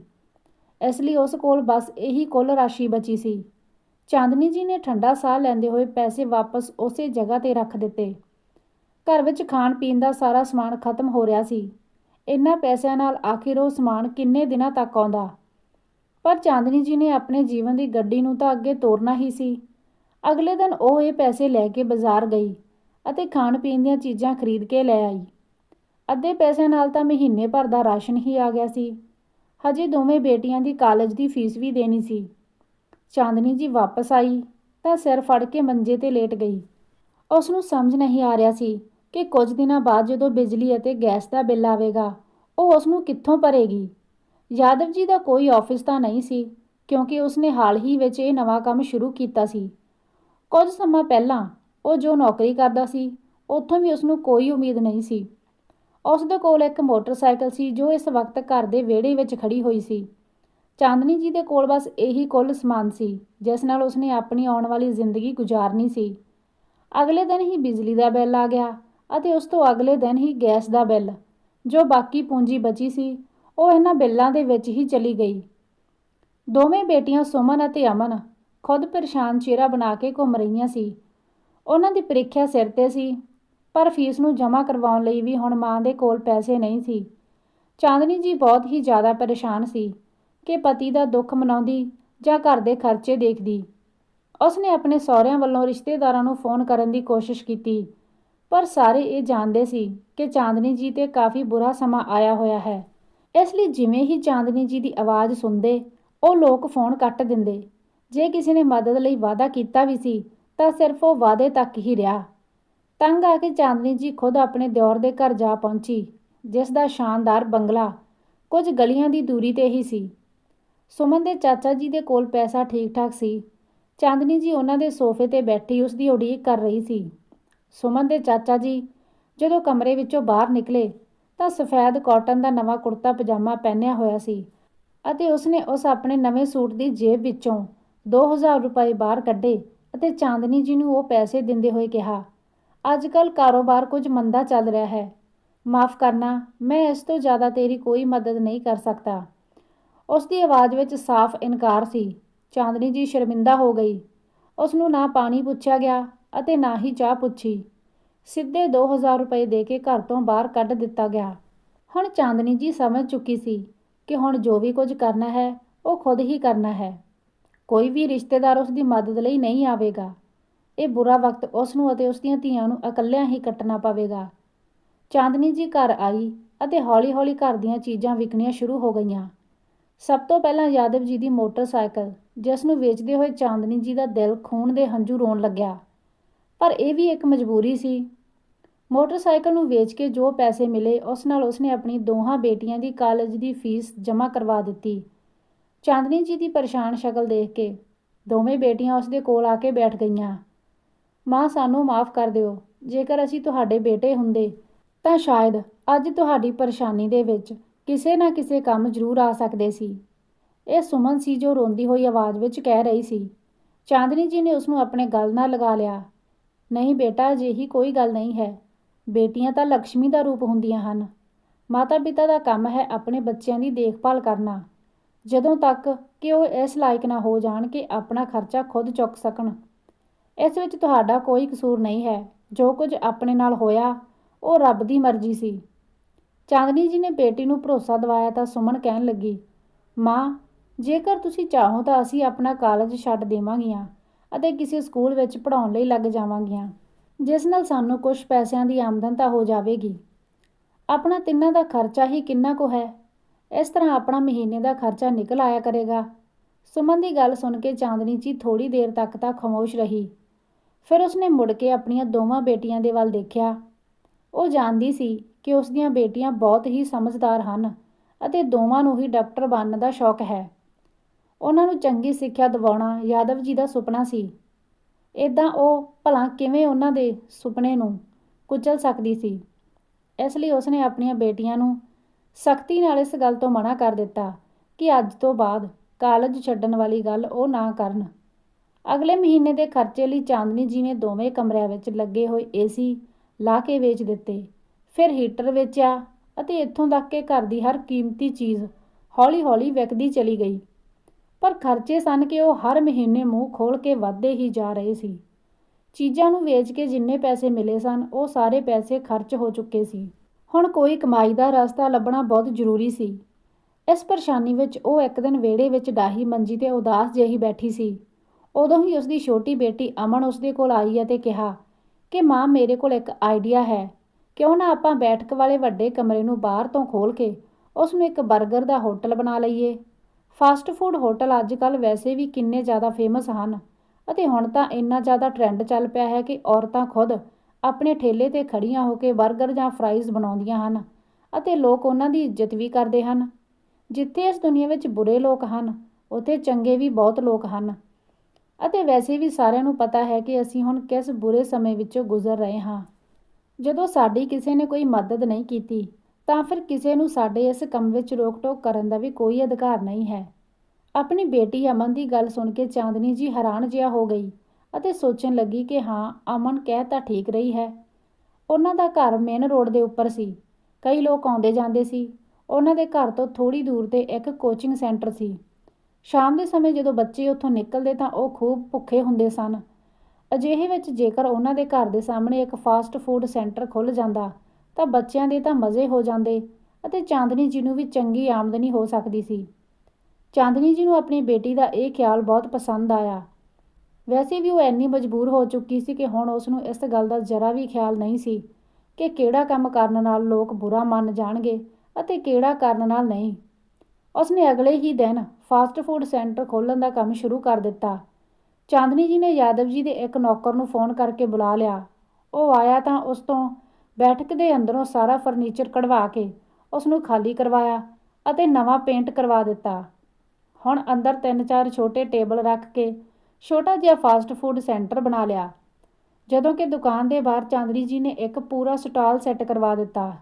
ਇਸ ਲਈ ਉਸ ਕੋਲ ਬਸ ਇਹੀ ਕੁੱਲ ਰਾਸ਼ੀ ਬਚੀ ਸੀ। ਚਾਂਦਨੀ ਜੀ ਨੇ ਠੰਡਾ ਸਾਹ ਲੈਂਦੇ ਹੋਏ ਪੈਸੇ ਵਾਪਸ ਉਸੇ ਜਗ੍ਹਾ ਤੇ ਰੱਖ ਦਿੱਤੇ। ਘਰ ਵਿੱਚ ਖਾਣ ਪੀਣ ਦਾ ਸਾਰਾ ਸਮਾਨ ਖਤਮ ਹੋ ਰਿਹਾ ਸੀ। ਇੰਨਾ ਪੈਸਿਆਂ ਨਾਲ ਆਖਿਰ ਉਹ ਸਮਾਨ ਕਿੰਨੇ ਦਿਨਾਂ ਤੱਕ ਆਉਂਦਾ? ਪਰ ਚਾਂਦਨੀ ਜੀ ਨੇ ਆਪਣੇ ਜੀਵਨ ਦੀ ਗੱਡੀ ਨੂੰ ਤਾਂ ਅੱਗੇ ਤੋਰਨਾ ਹੀ ਸੀ। ਅਗਲੇ ਦਿਨ ਉਹ ਇਹ ਪੈਸੇ ਲੈ ਕੇ ਬਾਜ਼ਾਰ ਗਈ। ਅਤੇ ਖਾਣ ਪੀਣ ਦੀਆਂ ਚੀਜ਼ਾਂ ਖਰੀਦ ਕੇ ਲੈ ਆਈ। ਅੱਧੇ ਪੈਸਿਆਂ ਨਾਲ ਤਾਂ ਮਹੀਨੇ ਭਰ ਦਾ ਰਾਸ਼ਨ ਹੀ ਆ ਗਿਆ ਸੀ। ਹਜੇ ਦੋਵੇਂ ਬੇਟੀਆਂ ਦੀ ਕਾਲਜ ਦੀ ਫੀਸ ਵੀ ਦੇਣੀ ਸੀ। ਚਾਂਦਨੀ ਜੀ ਵਾਪਸ ਆਈ ਤਾਂ ਸਿਰ ਫੜ ਕੇ ਮੰਜੇ ਤੇ ਲੇਟ ਗਈ। ਉਸ ਨੂੰ ਸਮਝ ਨਹੀਂ ਆ ਰਿਹਾ ਸੀ ਕਿ ਕੁਝ ਦਿਨਾਂ ਬਾਅਦ ਜਦੋਂ ਬਿਜਲੀ ਅਤੇ ਗੈਸ ਦਾ ਬਿੱਲ ਆਵੇਗਾ, ਉਹ ਉਸ ਨੂੰ ਕਿੱਥੋਂ ਭਰੇਗੀ? ਯਾਦਵ ਜੀ ਦਾ ਕੋਈ ਆਫਿਸ ਤਾਂ ਨਹੀਂ ਸੀ, ਕਿਉਂਕਿ ਉਸਨੇ ਹਾਲ ਹੀ ਵਿੱਚ ਇਹ ਨਵਾਂ ਕੰਮ ਸ਼ੁਰੂ ਕੀਤਾ ਸੀ। ਕੁਝ ਸਮਾਂ ਪਹਿਲਾਂ ਉਹ ਜੋ ਨੌਕਰੀ ਕਰਦਾ ਸੀ, ਉੱਥੋਂ ਵੀ ਉਸ ਨੂੰ ਕੋਈ ਉਮੀਦ ਨਹੀਂ ਸੀ। ਉਸ ਦੇ ਕੋਲ ਇੱਕ ਮੋਟਰਸਾਈਕਲ ਸੀ, ਜੋ ਇਸ ਵਕਤ ਘਰ ਦੇ ਵਿਹੜੇ ਵਿੱਚ ਖੜੀ ਹੋਈ ਸੀ। ਚਾਂਦਨੀ ਜੀ ਦੇ ਕੋਲ ਬਸ ਇਹੀ ਕੁੱਲ ਸਮਾਨ ਸੀ, ਜਿਸ ਨਾਲ ਉਸਨੇ ਆਪਣੀ ਆਉਣ ਵਾਲੀ ਜ਼ਿੰਦਗੀ ਗੁਜ਼ਾਰਨੀ ਸੀ। ਅਗਲੇ ਦਿਨ ਹੀ ਬਿਜਲੀ ਦਾ ਬਿੱਲ ਆ ਗਿਆ ਅਤੇ ਉਸ ਤੋਂ ਅਗਲੇ ਦਿਨ ਹੀ ਗੈਸ ਦਾ ਬਿੱਲ, ਜੋ ਬਾਕੀ ਪੂੰਜੀ ਬਚੀ ਸੀ, ਉਹ ਇਹਨਾਂ ਬਿੱਲਾਂ ਦੇ ਵਿੱਚ ਹੀ ਚਲੀ ਗਈ। ਦੋਵੇਂ ਬੇਟੀਆਂ ਸੁਮਨ ਅਤੇ ਅਮਨ ਖੁਦ ਪਰੇਸ਼ਾਨ ਚਿਹਰਾ ਬਣਾ ਕੇ ਘੁੰਮ ਰਹੀਆਂ ਸੀ। ਉਹਨਾਂ ਦੀ ਪ੍ਰੀਖਿਆ ਸਿਰ ਤੇ ਸੀ, ਪਰ ਫੀਸ ਨੂੰ ਜਮ੍ਹਾਂ ਕਰਵਾਉਣ ਲਈ ਵੀ ਹੁਣ ਮਾਂ ਦੇ ਕੋਲ ਪੈਸੇ ਨਹੀਂ ਸੀ। ਚਾਂਦਨੀ ਜੀ ਬਹੁਤ ਹੀ ਜ਼ਿਆਦਾ ਪਰੇਸ਼ਾਨ ਸੀ ਕਿ ਪਤੀ ਦਾ ਦੁੱਖ ਮਨਾਉਂਦੀ ਜਾਂ ਘਰ ਦੇ ਖਰਚੇ ਦੇਖਦੀ। ਉਸਨੇ ਆਪਣੇ ਸਹੁਰਿਆਂ ਵੱਲੋਂ ਰਿਸ਼ਤੇਦਾਰਾਂ ਨੂੰ ਫੋਨ ਕਰਨ ਦੀ ਕੋਸ਼ਿਸ਼ ਕੀਤੀ, ਪਰ ਸਾਰੇ ਇਹ ਜਾਣਦੇ ਸੀ ਕਿ ਚਾਂਦਨੀ ਜੀ ਤੇ ਕਾਫੀ ਬੁਰਾ ਸਮਾਂ ਆਇਆ ਹੋਇਆ ਹੈ। ਇਸ ਲਈ ਜਿਵੇਂ ਹੀ ਚਾਂਦਨੀ ਜੀ ਦੀ ਆਵਾਜ਼ ਸੁਣਦੇ, ਉਹ ਲੋਕ ਫੋਨ ਕੱਟ ਦਿੰਦੇ। ਜੇ ਕਿਸੇ ਨੇ ਮਦਦ ਲਈ ਵਾਅਦਾ ਕੀਤਾ ਵੀ ਸੀ ਤਾਂ ਸਿਰਫ ਉਹ ਵਾਅਦੇ ਤੱਕ ਹੀ ਰਿਹਾ। ਤੰਗ ਆ ਕੇ ਚਾਂਦਨੀ ਜੀ ਖੁਦ ਆਪਣੇ ਦਿਓਰ ਦੇ ਘਰ ਜਾ ਪਹੁੰਚੀ, ਜਿਸ ਦਾ ਸ਼ਾਨਦਾਰ ਬੰਗਲਾ ਕੁਝ ਗਲੀਆਂ ਦੀ ਦੂਰੀ ਤੇ ਹੀ ਸੀ। ਸੁਮਨ ਦੇ ਚਾਚਾ ਜੀ ਦੇ ਕੋਲ ਪੈਸਾ ਠੀਕ ਠਾਕ ਸੀ। ਚਾਂਦਨੀ ਜੀ ਉਹਨਾਂ ਦੇ ਸੋਫੇ ਤੇ ਬੈਠੀ ਉਸ ਦੀ ਉਡੀਕ ਕਰ ਰਹੀ ਸੀ। ਸੁਮਨ ਦੇ ਚਾਚਾ ਜੀ ਜਦੋਂ ਕਮਰੇ ਵਿੱਚੋਂ ਬਾਹਰ ਨਿਕਲੇ ਤਾਂ ਸਫੈਦ ਕਾਟਨ ਦਾ ਨਵਾਂ ਕੁੜਤਾ ਪਜਾਮਾ ਪਹਿਨਿਆ ਹੋਇਆ ਸੀ ਅਤੇ ਉਸਨੇ ਉਸ ਆਪਣੇ ਨਵੇਂ ਸੂਟ ਦੀ ਜੇਬ ਵਿੱਚੋਂ 2000 ਰੁਪਏ ਬਾਹਰ ਕੱਢੇ ਅਤੇ ਚਾਂਦਨੀ ਜੀ ਨੂੰ ਉਹ ਪੈਸੇ ਦਿੰਦੇ ਹੋਏ ਕਿਹਾ ਅੱਜ ਕੱਲ ਕਾਰੋਬਾਰ ਕੁਝ ਮੰਦਾ ਚੱਲ ਰਿਹਾ ਹੈ। ਮਾਫ ਕਰਨਾ, ਮੈਂ ਇਸ ਤੋਂ ਜ਼ਿਆਦਾ ਤੇਰੀ ਕੋਈ ਮਦਦ ਨਹੀਂ ਕਰ ਸਕਦਾ ਉਸ ਦੀ ਆਵਾਜ਼ ਵਿੱਚ ਸਾਫ਼ ਇਨਕਾਰ ਸੀ। ਚਾਂਦਨੀ ਜੀ ਸ਼ਰਮਿੰਦਾ ਹੋ ਗਈ। ਉਸ ਨੂੰ ਨਾ ਪਾਣੀ ਪੁੱਛਿਆ ਗਿਆ ਅਤੇ ਨਾ ਹੀ ਚਾਹ ਪੁੱਛੀ। ਸਿੱਧੇ 2000 ਰੁਪਏ ਦੇ ਕੇ ਘਰ ਤੋਂ ਬਾਹਰ ਕੱਢ ਦਿੱਤਾ ਗਿਆ। ਹੁਣ ਚਾਂਦਨੀ ਜੀ ਸਮਝ ਚੁੱਕੀ ਸੀ ਕਿ ਹੁਣ ਜੋ ਵੀ ਕੁਝ ਕਰਨਾ ਹੈ, ਉਹ ਖੁਦ ਹੀ ਕਰਨਾ ਹੈ। ਕੋਈ ਵੀ ਰਿਸ਼ਤੇਦਾਰ ਉਸ ਦੀ ਮਦਦ ਲਈ ਨਹੀਂ ਆਵੇਗਾ। ਇਹ ਬੁਰਾ ਵਕਤ ਉਸ ਨੂੰ ਅਤੇ ਉਸ ਦੀਆਂ ਧੀਆਂ ਨੂੰ ਇਕੱਲਿਆਂ ਹੀ ਕੱਟਣਾ ਪਵੇਗਾ। ਚਾਂਦਨੀ ਜੀ ਘਰ ਆਈ ਅਤੇ ਹੌਲੀ-ਹੌਲੀ ਘਰ ਦੀਆਂ ਚੀਜ਼ਾਂ ਵਿਕਣੀਆਂ ਸ਼ੁਰੂ ਹੋ ਗਈਆਂ। ਸਭ ਤੋਂ ਪਹਿਲਾਂ ਯਾਦਵ ਜੀ ਦੀ ਮੋਟਰਸਾਈਕਲ, ਜਿਸ ਨੂੰ ਵੇਚਦੇ ਹੋਏ ਚਾਂਦਨੀ ਜੀ ਦਾ ਦਿਲ ਖੂਨ ਦੇ ਹੰਝੂ ਰੋਣ ਲੱਗਿਆ। ਪਰ ਇਹ ਵੀ ਇੱਕ ਮਜਬੂਰੀ ਸੀ। ਮੋਟਰਸਾਈਕਲ ਨੂੰ ਵੇਚ ਕੇ ਜੋ ਪੈਸੇ ਮਿਲੇ, ਉਸ ਨਾਲ ਉਸਨੇ ਆਪਣੀ ਦੋਹਾਂ ਬੇਟੀਆਂ ਦੀ ਕਾਲਜ ਦੀ ਫੀਸ ਜਮ੍ਹਾਂ ਕਰਵਾ ਦਿੱਤੀ। ਚਾਂਦਨੀ ਜੀ ਦੀ ਪਰੇਸ਼ਾਨ ਸ਼ਕਲ ਦੇਖ ਕੇ ਦੋਵੇਂ ਬੇਟੀਆਂ ਉਸ ਦੇ ਕੋਲ ਆ ਕੇ ਬੈਠ ਗਈਆਂ। ਮਾਂ, ਸਾਨੂੰ ਮਾਫ ਕਰ ਦਿਓ। ਜੇਕਰ ਅਸੀਂ ਤੁਹਾਡੇ ਬੇਟੇ ਹੁੰਦੇ, ਤਾਂ ਸ਼ਾਇਦ ਅੱਜ ਤੁਹਾਡੀ ਪਰੇਸ਼ਾਨੀ ਦੇ ਵਿੱਚ ਕਿਸੇ ਨਾ ਕਿਸੇ ਕੰਮ ਜ਼ਰੂਰ ਆ ਸਕਦੇ ਸੀ। ਇਹ ਸੁਮਨ ਸੀ ਜੋ ਰੋਂਦੀ ਹੋਈ ਆਵਾਜ਼ ਵਿੱਚ ਕਹਿ ਰਹੀ ਸੀ। ਚਾਂਦਨੀ ਜੀ ਨੇ ਉਸ ਨੂੰ ਆਪਣੇ ਗਲ ਨਾਲ ਲਗਾ ਲਿਆ। ਨਹੀਂ ਬੇਟਾ, ਅਜਿਹੀ ਕੋਈ ਗੱਲ ਨਹੀਂ ਹੈ। ਬੇਟੀਆਂ ਤਾਂ ਲక్ష్ਮੀ ਦਾ ਰੂਪ ਹੁੰਦੀਆਂ ਹਨ। ਮਾਤਾ-ਪਿਤਾ ਦਾ ਕੰਮ ਹੈ ਆਪਣੇ ਬੱਚਿਆਂ ਦੀ ਦੇਖਭਾਲ ਕਰਨਾ। ਜਦੋਂ ਤੱਕ ਕਿ ਉਹ ਇਸ ਲਾਇਕ ਨਾ ਹੋ ਜਾਣ ਕਿ ਆਪਣਾ ਖਰਚਾ ਖੁਦ ਚੁੱਕ ਸਕਣ। ਇਸ ਵਿੱਚ ਤੁਹਾਡਾ ਕੋਈ ਕਸੂਰ ਨਹੀਂ ਹੈ। ਜੋ ਕੁਝ ਆਪਣੇ ਨਾਲ ਹੋਇਆ, ਉਹ ਰੱਬ ਦੀ ਮਰਜ਼ੀ ਸੀ। ਚਾਂਦਨੀ ਜੀ ਨੇ ਬੇਟੀ ਨੂੰ ਭਰੋਸਾ ਦਿਵਾਇਆ ਤਾਂ ਸੁਮਨ ਕਹਿਣ ਲੱਗੀ, ਮਾਂ, ਜੇਕਰ ਤੁਸੀਂ ਚਾਹੋ ਤਾਂ ਅਸੀਂ ਆਪਣਾ ਕਾਲਜ ਛੱਡ ਦੇਵਾਂਗੀਆਂ ਅਤੇ ਕਿਸੇ ਸਕੂਲ ਵਿੱਚ ਪੜ੍ਹਾਉਣ ਲਈ ਲੱਗ ਜਾਵਾਂਗੀਆਂ, ਜਿਸ ਨਾਲ ਸਾਨੂੰ ਕੁਝ ਪੈਸਿਆਂ ਦੀ ਆਮਦਨ ਤਾਂ ਹੋ ਜਾਵੇਗੀ। ਆਪਣਾ ਤਿੰਨਾਂ ਦਾ ਖਰਚਾ ਹੀ ਕਿੰਨਾ ਕੁ ਹੈ? ਇਸ ਤਰ੍ਹਾਂ ਆਪਣਾ ਮਹੀਨੇ ਦਾ ਖਰਚਾ ਨਿਕਲ ਆਇਆ ਕਰੇਗਾ। ਸੁਮਨ ਦੀ ਗੱਲ ਸੁਣ ਕੇ ਚਾਂਦਨੀ ਜੀ ਥੋੜੀ ਦੇਰ ਤੱਕ ਤਾਂ ਖਾਮੋਸ਼ ਰਹੀ। ਫਿਰ ਉਸਨੇ ਮੁੜ ਕੇ ਆਪਣੀਆਂ ਦੋਵਾਂ ਬੇਟੀਆਂ ਦੇ ਵੱਲ ਦੇਖਿਆ। ਉਹ ਜਾਣਦੀ ਸੀ ਕਿ ਉਸ ਦੀਆਂ ਬੇਟੀਆਂ ਬਹੁਤ ਹੀ ਸਮਝਦਾਰ ਹਨ ਅਤੇ ਦੋਵਾਂ ਨੂੰ ਹੀ ਡਾਕਟਰ ਬਣਨ ਦਾ ਸ਼ੌਕ ਹੈ। ਉਹਨਾਂ ਨੂੰ ਚੰਗੀ ਸਿੱਖਿਆ ਦਿਵਾਉਣਾ ਯਾਦਵ ਜੀ ਦਾ ਸੁਪਨਾ ਸੀ। ਇਦਾਂ ਉਹ ਭਲਾ ਕਿਵੇਂ ਉਹਨਾਂ ਦੇ ਸੁਪਨੇ ਨੂੰ ਕੁਚਲ ਸਕਦੀ ਸੀ। ਇਸ ਲਈ ਉਸਨੇ ਆਪਣੀਆਂ ਬੇਟੀਆਂ ਨੂੰ ਸਖਤੀ ਨਾਲ ਇਸ ਗੱਲ ਤੋਂ ਮਨਾ ਕਰ ਦਿੱਤਾ ਕਿ ਅੱਜ ਤੋਂ ਬਾਅਦ ਕਾਲਜ ਛੱਡਣ ਵਾਲੀ ਗੱਲ ਉਹ ਨਾ ਕਰਨ। ਅਗਲੇ ਮਹੀਨੇ ਦੇ ਖਰਚੇ ਲਈ ਚਾਂਦਨੀ ਜੀ ਨੇ ਦੋਵੇਂ ਕਮਰਿਆਂ ਵਿੱਚ ਲੱਗੇ ਹੋਏ ਏਸੀ ਲਾ ਕੇ ਵੇਚ ਦਿੱਤੇ। ਫਿਰ ਹੀਟਰ ਵੇਚਿਆ ਅਤੇ ਇੱਥੋਂ ਤੱਕ ਕਿ ਘਰ ਦੀ ਹਰ ਕੀਮਤੀ ਚੀਜ਼ ਹੌਲੀ-ਹੌਲੀ ਵਿਕਦੀ ਚਲੀ ਗਈ। ਪਰ ਖਰਚੇ ਸਨ ਕਿ ਉਹ ਹਰ ਮਹੀਨੇ ਮੂੰਹ ਖੋਲ ਕੇ ਵੱਧਦੇ ਹੀ ਜਾ ਰਹੇ ਸੀ। ਚੀਜ਼ਾਂ ਨੂੰ ਵੇਚ ਕੇ ਜਿੰਨੇ ਪੈਸੇ ਮਿਲੇ ਸਨ, ਉਹ ਸਾਰੇ ਪੈਸੇ ਖਰਚ ਹੋ ਚੁੱਕੇ ਸੀ। ਹੁਣ ਕੋਈ ਕਮਾਈ ਦਾ ਰਸਤਾ ਲੱਭਣਾ ਬਹੁਤ ਜ਼ਰੂਰੀ ਸੀ। ਇਸ ਪਰੇਸ਼ਾਨੀ ਵਿੱਚ ਉਹ ਇੱਕ ਦਿਨ ਵਿਹੜੇ ਵਿੱਚ ਡਾਹੀ ਮੰਜੀ ਤੇ ਉਦਾਸ ਜਿਹੀ ਬੈਠੀ ਸੀ। ਉਦੋਂ ਹੀ ਉਸਦੀ ਛੋਟੀ ਬੇਟੀ ਅਮਨ ਉਸਦੇ ਕੋਲ ਆਈ ਅਤੇ ਕਿਹਾ ਕਿ ਮਾਂ, ਮੇਰੇ ਕੋਲ ਇੱਕ ਆਈਡੀਆ ਹੈ। ਕਿਉਂ ਨਾ ਆਪਾਂ ਬੈਠਕ ਵਾਲੇ ਵੱਡੇ ਕਮਰੇ ਨੂੰ ਬਾਹਰ ਤੋਂ ਖੋਲ ਕੇ ਉਸ ਨੂੰ ਇੱਕ 버ਗਰ ਦਾ ਹੋਟਲ ਬਣਾ ਲਈਏ। ਫਾਸਟ ਫੂਡ ਹੋਟਲ ਅੱਜ ਕੱਲ ਵੈਸੇ ਵੀ ਕਿੰਨੇ ਜ਼ਿਆਦਾ ਫੇਮਸ ਹਨ ਅਤੇ ਹੁਣ ਤਾਂ ਇੰਨਾ ਜ਼ਿਆਦਾ ਟ੍ਰੈਂਡ ਚੱਲ ਪਿਆ ਹੈ ਕਿ ਔਰਤਾਂ ਖੁਦ ਆਪਣੇ ਠੇਲੇ ਤੇ ਖੜੀਆਂ ਹੋ ਕੇ 버ਗਰ ਜਾਂ ਫਰਾਈਜ਼ ਬਣਾਉਂਦੀਆਂ ਹਨ ਅਤੇ ਲੋਕ ਉਹਨਾਂ ਦੀ ਇੱਜ਼ਤ ਵੀ ਕਰਦੇ ਹਨ। ਜਿੱਥੇ ਇਸ ਦੁਨੀਆ ਵਿੱਚ ਬੁਰੇ ਲੋਕ ਹਨ, ਉੱਥੇ ਚੰਗੇ ਵੀ ਬਹੁਤ ਲੋਕ ਹਨ। ਅਤੇ ਵੈਸੇ ਵੀ ਸਾਰਿਆਂ ਨੂੰ ਪਤਾ ਹੈ ਕਿ ਅਸੀਂ ਹੁਣ ਕਿਸ ਬੁਰੇ ਸਮੇਂ ਵਿੱਚੋਂ ਗੁਜ਼ਰ ਰਹੇ ਹਾਂ। ਜਦੋਂ ਸਾਡੀ ਕਿਸੇ ਨੇ ਕੋਈ ਮਦਦ ਨਹੀਂ ਕੀਤੀ, ਤਾਂ ਫਿਰ ਕਿਸੇ ਨੂੰ ਸਾਡੇ ਇਸ ਕੰਮ ਵਿੱਚ ਰੋਕ-ਟੋਕ ਕਰਨ ਦਾ ਵੀ ਕੋਈ ਅਧਿਕਾਰ ਨਹੀਂ ਹੈ। ਆਪਣੀ ਬੇਟੀ ਅਮਨ ਦੀ ਗੱਲ ਸੁਣ ਕੇ ਚਾਂਦਨੀ ਜੀ ਹੈਰਾਨ ਜਿਹਾ ਹੋ ਗਈ। ਅਤੇ ਸੋਚਣ ਲੱਗੀ ਕਿ ਹਾਂ, ਅਮਨ ਕਹਿ ਤਾਂ ਠੀਕ ਰਹੀ ਹੈ। ਉਹਨਾਂ ਦਾ ਘਰ ਮੇਨ ਰੋਡ ਦੇ ਉੱਪਰ ਸੀ। ਕਈ ਲੋਕ ਆਉਂਦੇ ਜਾਂਦੇ ਸੀ। ਉਹਨਾਂ ਦੇ ਘਰ ਤੋਂ ਥੋੜੀ ਦੂਰ ਤੇ ਇੱਕ ਕੋਚਿੰਗ ਸੈਂਟਰ ਸੀ। ਸ਼ਾਮ ਦੇ ਸਮੇਂ ਜਦੋਂ ਬੱਚੇ ਉੱਥੋਂ ਨਿਕਲਦੇ ਤਾਂ ਉਹ ਖੂਬ ਭੁੱਖੇ ਹੁੰਦੇ ਸਨ। ਅਜਿਹੇ ਵਿੱਚ ਜੇਕਰ ਉਹਨਾਂ ਦੇ ਘਰ ਦੇ ਸਾਹਮਣੇ ਇੱਕ ਫਾਸਟ ਫੂਡ ਸੈਂਟਰ ਖੁੱਲ ਜਾਂਦਾ, ਤਾਂ ਬੱਚਿਆਂ ਦੇ ਤਾਂ ਮਜ਼ੇ ਹੋ ਜਾਂਦੇ ਅਤੇ ਚਾਂਦਨੀ ਜੀ ਨੂੰ ਵੀ ਚੰਗੀ ਆਮਦਨੀ ਹੋ ਸਕਦੀ ਸੀ। ਚਾਂਦਨੀ ਜੀ ਨੂੰ ਆਪਣੀ ਬੇਟੀ ਦਾ ਇਹ ਖਿਆਲ ਬਹੁਤ ਪਸੰਦ ਆਇਆ। ਵੈਸੇ ਵੀ ਉਹ ਐਨੀ ਮਜਬੂਰ ਹੋ ਚੁੱਕੀ ਸੀ ਕਿ ਹੁਣ ਉਸ ਨੂੰ ਇਸ ਗੱਲ ਦਾ ਜ਼ਰਾ ਵੀ ਖਿਆਲ ਨਹੀਂ ਸੀ ਕਿ ਕਿਹੜਾ ਕੰਮ ਕਰਨ ਨਾਲ ਲੋਕ ਬੁਰਾ ਮੰਨ ਜਾਣਗੇ ਅਤੇ ਕਿਹੜਾ ਕਰਨ ਨਾਲ ਨਹੀਂ। ਉਸਨੇ ਅਗਲੇ ਹੀ ਦਿਨ ਫਾਸਟ ਫੂਡ ਸੈਂਟਰ ਖੋਲ੍ਹਣ ਦਾ ਕੰਮ ਸ਼ੁਰੂ ਕਰ ਦਿੱਤਾ। ਚਾਂਦਨੀ ਜੀ ਨੇ ਯਾਦਵ ਜੀ ਦੇ ਇੱਕ ਨੌਕਰ ਨੂੰ ਫੋਨ ਕਰਕੇ ਬੁਲਾ ਲਿਆ। ਉਹ ਆਇਆ ਤਾਂ ਉਸ ਤੋਂ ਬੈਠਕ ਦੇ ਅੰਦਰੋਂ ਸਾਰਾ ਫਰਨੀਚਰ ਕਢਵਾ ਕੇ ਉਸ ਨੂੰ ਖਾਲੀ ਕਰਵਾਇਆ ਅਤੇ ਨਵਾਂ ਪੇਂਟ ਕਰਵਾ ਦਿੱਤਾ। ਹੁਣ ਅੰਦਰ ਤਿੰਨ ਚਾਰ ਛੋਟੇ ਟੇਬਲ ਰੱਖ ਕੇ ਛੋਟਾ ਜਿਹਾ ਫਾਸਟ ਫੂਡ ਸੈਂਟਰ ਬਣਾ ਲਿਆ, ਜਦੋਂ ਕਿ ਦੁਕਾਨ ਦੇ ਬਾਹਰ ਚਾਂਦਨੀ ਜੀ ਨੇ ਇੱਕ ਪੂਰਾ ਸਟਾਲ ਸੈੱਟ ਕਰਵਾ ਦਿੱਤਾ।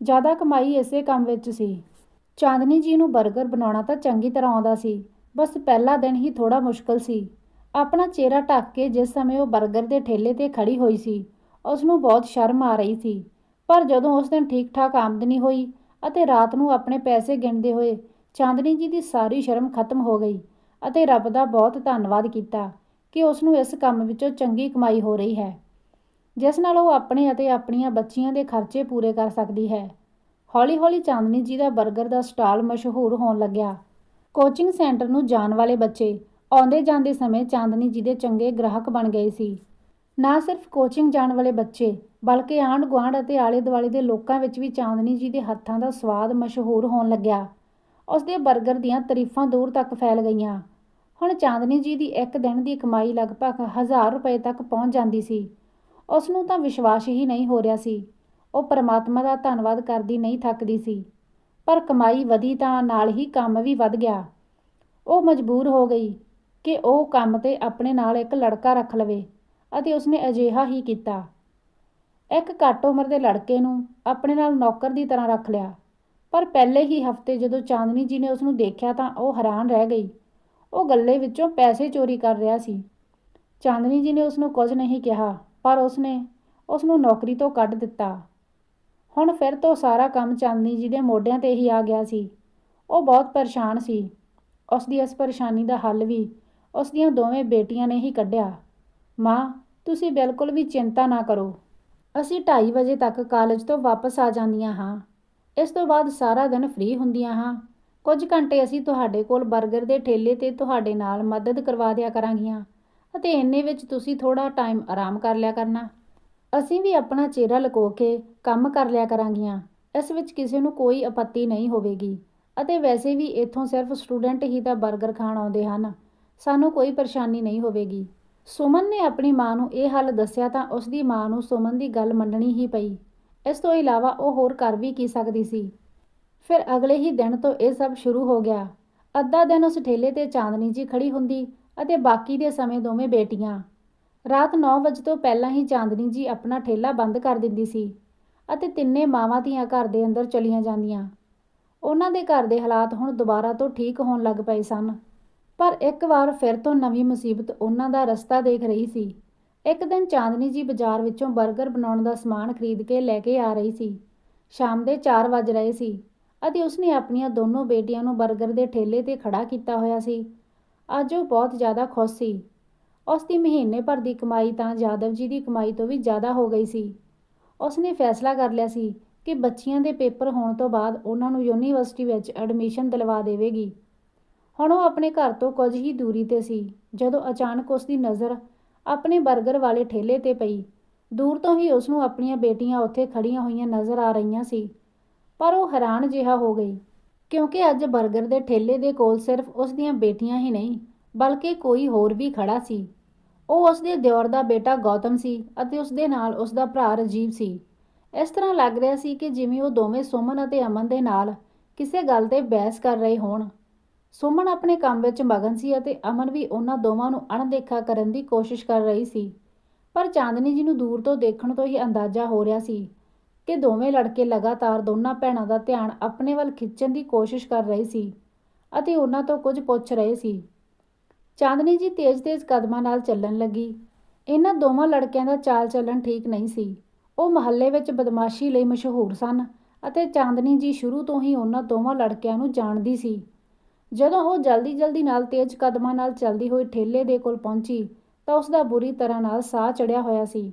ਜ਼ਿਆਦਾ ਕਮਾਈ ਇਸੇ ਕੰਮ ਵਿੱਚ ਸੀ। ਚਾਂਦਨੀ ਜੀ ਨੂੰ 버ਗਰ ਬਣਾਉਣਾ ਤਾਂ ਚੰਗੀ ਤਰ੍ਹਾਂ ਆਉਂਦਾ ਸੀ, ਬਸ ਪਹਿਲਾ ਦਿਨ ਹੀ ਥੋੜਾ ਮੁਸ਼ਕਲ ਸੀ। ਆਪਣਾ ਚਿਹਰਾ ਢੱਕ ਕੇ ਜਿਸ ਸਮੇਂ ਉਹ 버ਗਰ ਦੇ ਠੇਲੇ ਤੇ ਖੜੀ ਹੋਈ ਸੀ ਉਸ ਨੂੰ ਬਹੁਤ ਸ਼ਰਮ ਆ ਰਹੀ ਸੀ। ਪਰ ਜਦੋਂ ਉਸ ਦਿਨ ਠੀਕ-ਠਾਕ ਆਮਦਨੀ ਹੋਈ ਅਤੇ ਰਾਤ ਨੂੰ ਆਪਣੇ ਪੈਸੇ ਗਿਣਦੇ ਹੋਏ ਚਾਂਦਨੀ ਜੀ ਦੀ ਸਾਰੀ ਸ਼ਰਮ ਖਤਮ ਹੋ ਗਈ ਅਤੇ ਰੱਬ ਦਾ ਬਹੁਤ ਧੰਨਵਾਦ ਕੀਤਾ ਕਿ ਉਸ ਨੂੰ ਇਸ ਕੰਮ ਵਿੱਚੋਂ ਚੰਗੀ ਕਮਾਈ ਹੋ ਰਹੀ ਹੈ, ਜਿਸ ਨਾਲ ਉਹ ਆਪਣੇ ਅਤੇ ਆਪਣੀਆਂ ਬੱਚੀਆਂ ਦੇ ਖਰਚੇ ਪੂਰੇ ਕਰ ਸਕਦੀ ਹੈ। ਹੌਲੀ-ਹੌਲੀ ਚਾਂਦਨੀ ਜੀ ਦਾ 버ਗਰ ਦਾ ਸਟਾਲ ਮਸ਼ਹੂਰ ਹੋਣ ਲੱਗਿਆ। ਕੋਚਿੰਗ ਸੈਂਟਰ ਨੂੰ ਜਾਣ ਵਾਲੇ ਬੱਚੇ ਆਉਂਦੇ ਜਾਂਦੇ ਸਮੇਂ ਚਾਂਦਨੀ ਜੀ ਦੇ ਚੰਗੇ ਗ੍ਰਾਹਕ ਬਣ ਗਏ ਸੀ। ਨਾ ਸਿਰਫ ਕੋਚਿੰਗ ਜਾਣ ਵਾਲੇ ਬੱਚੇ, ਬਲਕਿ ਆਂਢ ਗੁਆਂਢ ਅਤੇ ਆਲੇ ਦੁਆਲੇ ਦੇ ਲੋਕਾਂ ਵਿੱਚ ਵੀ ਚਾਂਦਨੀ ਜੀ ਦੇ ਹੱਥਾਂ ਦਾ ਸਵਾਦ ਮਸ਼ਹੂਰ ਹੋਣ ਲੱਗਿਆ। ਉਸ ਦੇ 버ਗਰ ਦੀਆਂ ਤਾਰੀਫਾਂ ਦੂਰ ਤੱਕ ਫੈਲ ਗਈਆਂ। ਹੁਣ ਚਾਂਦਨੀ ਜੀ ਦੀ ਇੱਕ ਦਿਨ ਦੀ ਕਮਾਈ ਲਗਭਗ 1000 ਰੁਪਏ ਤੱਕ ਪਹੁੰਚ ਜਾਂਦੀ ਸੀ। ਉਸ ਨੂੰ ਤਾਂ ਵਿਸ਼ਵਾਸ ਹੀ ਨਹੀਂ ਹੋ ਰਿਹਾ ਸੀ। ਉਹ ਪਰਮਾਤਮਾ ਦਾ ਧੰਨਵਾਦ ਕਰਦੀ ਨਹੀਂ ਥੱਕਦੀ ਸੀ। ਪਰ ਕਮਾਈ ਵਧੀ ਤਾਂ ਨਾਲ ਹੀ ਕੰਮ ਵੀ ਵੱਧ ਗਿਆ। ਉਹ ਮਜਬੂਰ ਹੋ ਗਈ ਕਿ ਉਹ ਕੰਮ ਤੇ ਆਪਣੇ ਨਾਲ ਇੱਕ ਲੜਕਾ ਰੱਖ ਲਵੇ ਅਤੇ ਉਸਨੇ ਅਜਿਹਾ ਹੀ ਕੀਤਾ। ਇੱਕ ਘੱਟ ਉਮਰ ਦੇ ਲੜਕੇ ਨੂੰ ਆਪਣੇ ਨਾਲ ਨੌਕਰ ਦੀ ਤਰ੍ਹਾਂ ਰੱਖ ਲਿਆ। ਪਰ ਪਹਿਲੇ ਹੀ ਹਫ਼ਤੇ ਜਦੋਂ ਚਾਂਦਨੀ ਜੀ ਨੇ ਉਸ ਨੂੰ ਦੇਖਿਆ ਤਾਂ ਉਹ ਹੈਰਾਨ ਰਹਿ ਗਈ। ਉਹ ਗੱਲੇ ਵਿੱਚੋਂ ਪੈਸੇ ਚੋਰੀ ਕਰ ਰਿਹਾ ਸੀ। ਚਾਂਦਨੀ ਜੀ ਨੇ ਉਸ ਨੂੰ ਕੁਝ ਨਹੀਂ ਕਿਹਾ, ਪਰ ਉਸਨੇ ਉਸ ਨੂੰ ਨੌਕਰੀ ਤੋਂ ਕੱਢ ਦਿੱਤਾ। ਹੁਣ ਫਿਰ ਤੋਂ ਸਾਰਾ ਕੰਮ ਚਾਂਦਨੀ ਜੀ ਦੇ ਮੋਢਿਆਂ ਤੇ ਹੀ ਆ ਗਿਆ ਸੀ। ਉਹ ਬਹੁਤ ਪਰੇਸ਼ਾਨ ਸੀ। ਉਸ ਦੀ ਇਸ ਪਰੇਸ਼ਾਨੀ ਦਾ ਹੱਲ ਵੀ ਉਸ ਦੀਆਂ ਦੋਵੇਂ ਬੇਟੀਆਂ ਨੇ ਹੀ ਕੱਢਿਆ। ਮਾਂ, ਤੁਸੀਂ ਬਿਲਕੁਲ ਵੀ ਚਿੰਤਾ ਨਾ ਕਰੋ। ਅਸੀਂ 2:30 ਵਜੇ ਤੱਕ ਕਾਲਜ ਤੋਂ ਵਾਪਸ ਆ ਜਾਂਦੀਆਂ ਹਾਂ। ਇਸ ਤੋਂ ਬਾਅਦ ਸਾਰਾ ਦਿਨ ਫ੍ਰੀ ਹੁੰਦੀਆਂ ਹਾਂ। ਕੁਝ ਘੰਟੇ ਅਸੀਂ ਤੁਹਾਡੇ ਕੋਲ 버ਗਰ ਦੇ ਠੇਲੇ ਤੇ ਤੁਹਾਡੇ ਨਾਲ ਮਦਦ ਕਰਵਾ ਦਿਆ ਕਰਾਂਗੀਆਂ। ਅਤੇ ਇੰਨੇ ਵਿੱਚ ਤੁਸੀਂ ਥੋੜਾ ਟਾਈਮ ਆਰਾਮ ਕਰ ਲਿਆ ਕਰਨਾ। ਅਸੀਂ ਵੀ ਆਪਣਾ ਚਿਹਰਾ ਲੁਕੋ ਕੇ ਕੰਮ ਕਰ ਲਿਆ ਕਰਾਂਗੀਆਂ। ਇਸ ਵਿੱਚ ਕਿਸੇ ਨੂੰ ਕੋਈ ਆਪੱਤੀ ਨਹੀਂ ਹੋਵੇਗੀ। ਅਤੇ ਵੈਸੇ ਵੀ ਇੱਥੋਂ ਸਿਰਫ ਸਟੂਡੈਂਟ ਹੀ ਤਾਂ 버ਗਰ ਖਾਣ ਆਉਂਦੇ ਹਨ। ਸਾਨੂੰ ਕੋਈ ਪਰੇਸ਼ਾਨੀ ਨਹੀਂ ਹੋਵੇਗੀ। ਸੁਮਨ ਨੇ ਆਪਣੀ ਮਾਂ ਨੂੰ ਇਹ ਹੱਲ ਦੱਸਿਆ ਤਾਂ ਉਸ ਦੀ ਮਾਂ ਨੂੰ ਸੁਮਨ ਦੀ ਗੱਲ ਮੰਨਣੀ ਹੀ ਪਈ। ਇਸ ਤੋਂ ਇਲਾਵਾ ਉਹ ਹੋਰ ਕਰ ਵੀ ਕੀ ਸਕਦੀ ਸੀ? ਫਿਰ ਅਗਲੇ ਹੀ ਦਿਨ ਤੋਂ ਇਹ ਸਭ ਸ਼ੁਰੂ ਹੋ ਗਿਆ। ਅੱਧਾ ਦਿਨ ਉਸ ਠੇਲੇ ਤੇ ਚਾਂਦਨੀ ਜੀ ਖੜੀ ਹੁੰਦੀ ਅਤੇ ਬਾਕੀ ਦੇ ਸਮੇਂ ਦੋਵੇਂ ਬੇਟੀਆਂ। ਰਾਤ 9 ਵਜੇ ਤੋਂ ਪਹਿਲਾਂ ਹੀ ਚਾਂਦਨੀ ਜੀ ਆਪਣਾ ਠੇਲਾ ਬੰਦ ਕਰ ਦਿੰਦੀ ਸੀ ਅਤੇ ਤਿੰਨੇ ਮਾਵਾਂ ਧੀਆਂ ਘਰ ਦੇ ਅੰਦਰ ਚਲੀਆਂ ਜਾਂਦੀਆਂ। ਉਹਨਾਂ ਦੇ ਘਰ ਦੇ ਹਾਲਾਤ ਹੁਣ ਦੁਬਾਰਾ ਤੋਂ ਠੀਕ ਹੋਣ ਲੱਗ ਪਏ ਸਨ। ਪਰ ਇੱਕ ਵਾਰ ਫਿਰ ਤੋਂ ਨਵੀਂ ਮੁਸੀਬਤ ਉਹਨਾਂ ਦਾ ਰਸਤਾ ਦੇਖ ਰਹੀ ਸੀ। ਇੱਕ ਦਿਨ ਚਾਂਦਨੀ ਜੀ ਬਾਜ਼ਾਰ ਵਿੱਚੋਂ 버ਗਰ ਬਣਾਉਣ ਦਾ ਸਮਾਨ ਖਰੀਦ ਕੇ ਲੈ ਕੇ ਆ ਰਹੀ ਸੀ। ਸ਼ਾਮ ਦੇ 4 ਵਜ ਰਹੇ ਸੀ। ਅਤੇ ਉਸਨੇ ਆਪਣੀਆਂ ਦੋਨੋਂ ਬੇਟੀਆਂ ਨੂੰ 버ਗਰ ਦੇ ਠੇਲੇ ਤੇ ਖੜਾ ਕੀਤਾ ਹੋਇਆ ਸੀ। ਅੱਜ ਉਹ ਬਹੁਤ ਜ਼ਿਆਦਾ ਖੁਸ਼ ਸੀ। ਉਸ ਦੀ ਮਹੀਨੇ ਭਰ ਦੀ ਕਮਾਈ ਤਾਂ ਜਾਦਵ ਜੀ ਦੀ ਕਮਾਈ ਤੋਂ ਵੀ ਜ਼ਿਆਦਾ ਹੋ ਗਈ ਸੀ। ਉਸਨੇ ਫੈਸਲਾ ਕਰ ਲਿਆ ਸੀ ਕਿ ਬੱਚੀਆਂ ਦੇ ਪੇਪਰ ਹੋਣ ਤੋਂ ਬਾਅਦ ਉਹਨਾਂ ਨੂੰ ਯੂਨੀਵਰਸਿਟੀ ਵਿੱਚ ਐਡਮਿਸ਼ਨ ਦਿਲਵਾ ਦੇਵੇਗੀ। ਹੁਣ ਉਹ ਆਪਣੇ ਘਰ ਤੋਂ ਕੁਝ ਹੀ ਦੂਰੀ ਤੇ ਸੀ, ਜਦੋਂ ਅਚਾਨਕ ਉਸ ਦੀ ਨਜ਼ਰ ਆਪਣੇ 버ਗਰ ਵਾਲੇ ਠੇਲੇ ਤੇ ਪਈ। ਦੂਰ ਤੋਂ ਹੀ ਉਸ ਨੂੰ ਆਪਣੀਆਂ ਬੇਟੀਆਂ ਉੱਥੇ ਖੜੀਆਂ ਹੋਈਆਂ ਨਜ਼ਰ ਆ ਰਹੀਆਂ ਸੀ। ਪਰ ਉਹ ਹੈਰਾਨ ਜਿਹਾ ਹੋ ਗਈ, ਕਿਉਂਕਿ ਅੱਜ 버ਗਰ ਦੇ ਠੇਲੇ ਦੇ ਕੋਲ ਸਿਰਫ ਉਸ ਦੀਆਂ ਬੇਟੀਆਂ ਹੀ ਨਹੀਂ, ਬਲਕਿ ਕੋਈ ਹੋਰ ਵੀ ਖੜਾ ਸੀ। ਉਹ ਉਸ ਦੇ ਦਿਓਰ ਦਾ ਬੇਟਾ ਗੌਤਮ ਸੀ ਅਤੇ ਉਸ ਦੇ ਨਾਲ ਉਸ ਦਾ ਭਰਾ ਰਜੀਵ ਸੀ। ਇਸ ਤਰ੍ਹਾਂ ਲੱਗ ਰਿਹਾ ਸੀ ਕਿ ਜਿਵੇਂ ਉਹ ਦੋਵੇਂ ਸੁਮਨ ਅਤੇ ਅਮਨ ਦੇ ਨਾਲ ਕਿਸੇ ਗੱਲ ਤੇ ਬਹਿਸ ਕਰ ਰਹੇ ਹੋਣ। ਸੁਮਨ ਆਪਣੇ ਕੰਮ ਵਿੱਚ ਮਗਨ ਸੀ ਅਤੇ ਅਮਨ ਵੀ ਉਹਨਾਂ ਦੋਵਾਂ ਨੂੰ ਅਣਦੇਖਾ ਕਰਨ ਦੀ ਕੋਸ਼ਿਸ਼ ਕਰ ਰਹੀ ਸੀ, ਪਰ ਚਾਂਦਨੀ ਜੀ ਨੂੰ ਦੂਰ ਤੋਂ ਦੇਖਣ ਤੋਂ ਹੀ ਅੰਦਾਜ਼ਾ ਹੋ ਰਿਹਾ ਸੀ ਕਿ ਦੋਵੇਂ ਲੜਕੇ ਲਗਾਤਾਰ ਦੋਨਾਂ ਭੈਣਾਂ ਦਾ ਧਿਆਨ ਆਪਣੇ ਵੱਲ ਖਿੱਚਣ ਦੀ ਕੋਸ਼ਿਸ਼ ਕਰ ਰਹੇ ਸੀ ਅਤੇ ਉਹਨਾਂ ਤੋਂ ਕੁਝ ਪੁੱਛ ਰਹੇ ਸੀ। ਚਾਂਦਨੀ ਜੀ ਤੇਜ਼-ਤੇਜ਼ ਕਦਮਾਂ ਨਾਲ ਚੱਲਣ ਲੱਗੀ। ਇਹਨਾਂ ਦੋਵਾਂ ਲੜਕਿਆਂ ਦਾ ਚਾਲ ਚੱਲਣ ਠੀਕ ਨਹੀਂ ਸੀ। ਉਹ ਮਹੱਲੇ ਵਿੱਚ ਬਦਮਾਸ਼ੀ ਲਈ ਮਸ਼ਹੂਰ ਸਨ ਅਤੇ ਚਾਂਦਨੀ ਜੀ ਸ਼ੁਰੂ ਤੋਂ ਹੀ ਉਹਨਾਂ ਦੋਵਾਂ ਲੜਕਿਆਂ ਨੂੰ ਜਾਣਦੀ ਸੀ। ਜਦੋਂ ਉਹ ਜਲਦੀ-ਜਲਦੀ ਨਾਲ ਤੇਜ਼ ਕਦਮਾਂ ਨਾਲ ਚੱਲਦੀ ਹੋਈ ਠੇਲੇ ਦੇ ਕੋਲ ਪਹੁੰਚੀ ਤਾਂ ਉਸ ਦਾ ਬੁਰੀ ਤਰ੍ਹਾਂ ਨਾਲ ਸਾਹ ਚੜਿਆ ਹੋਇਆ ਸੀ।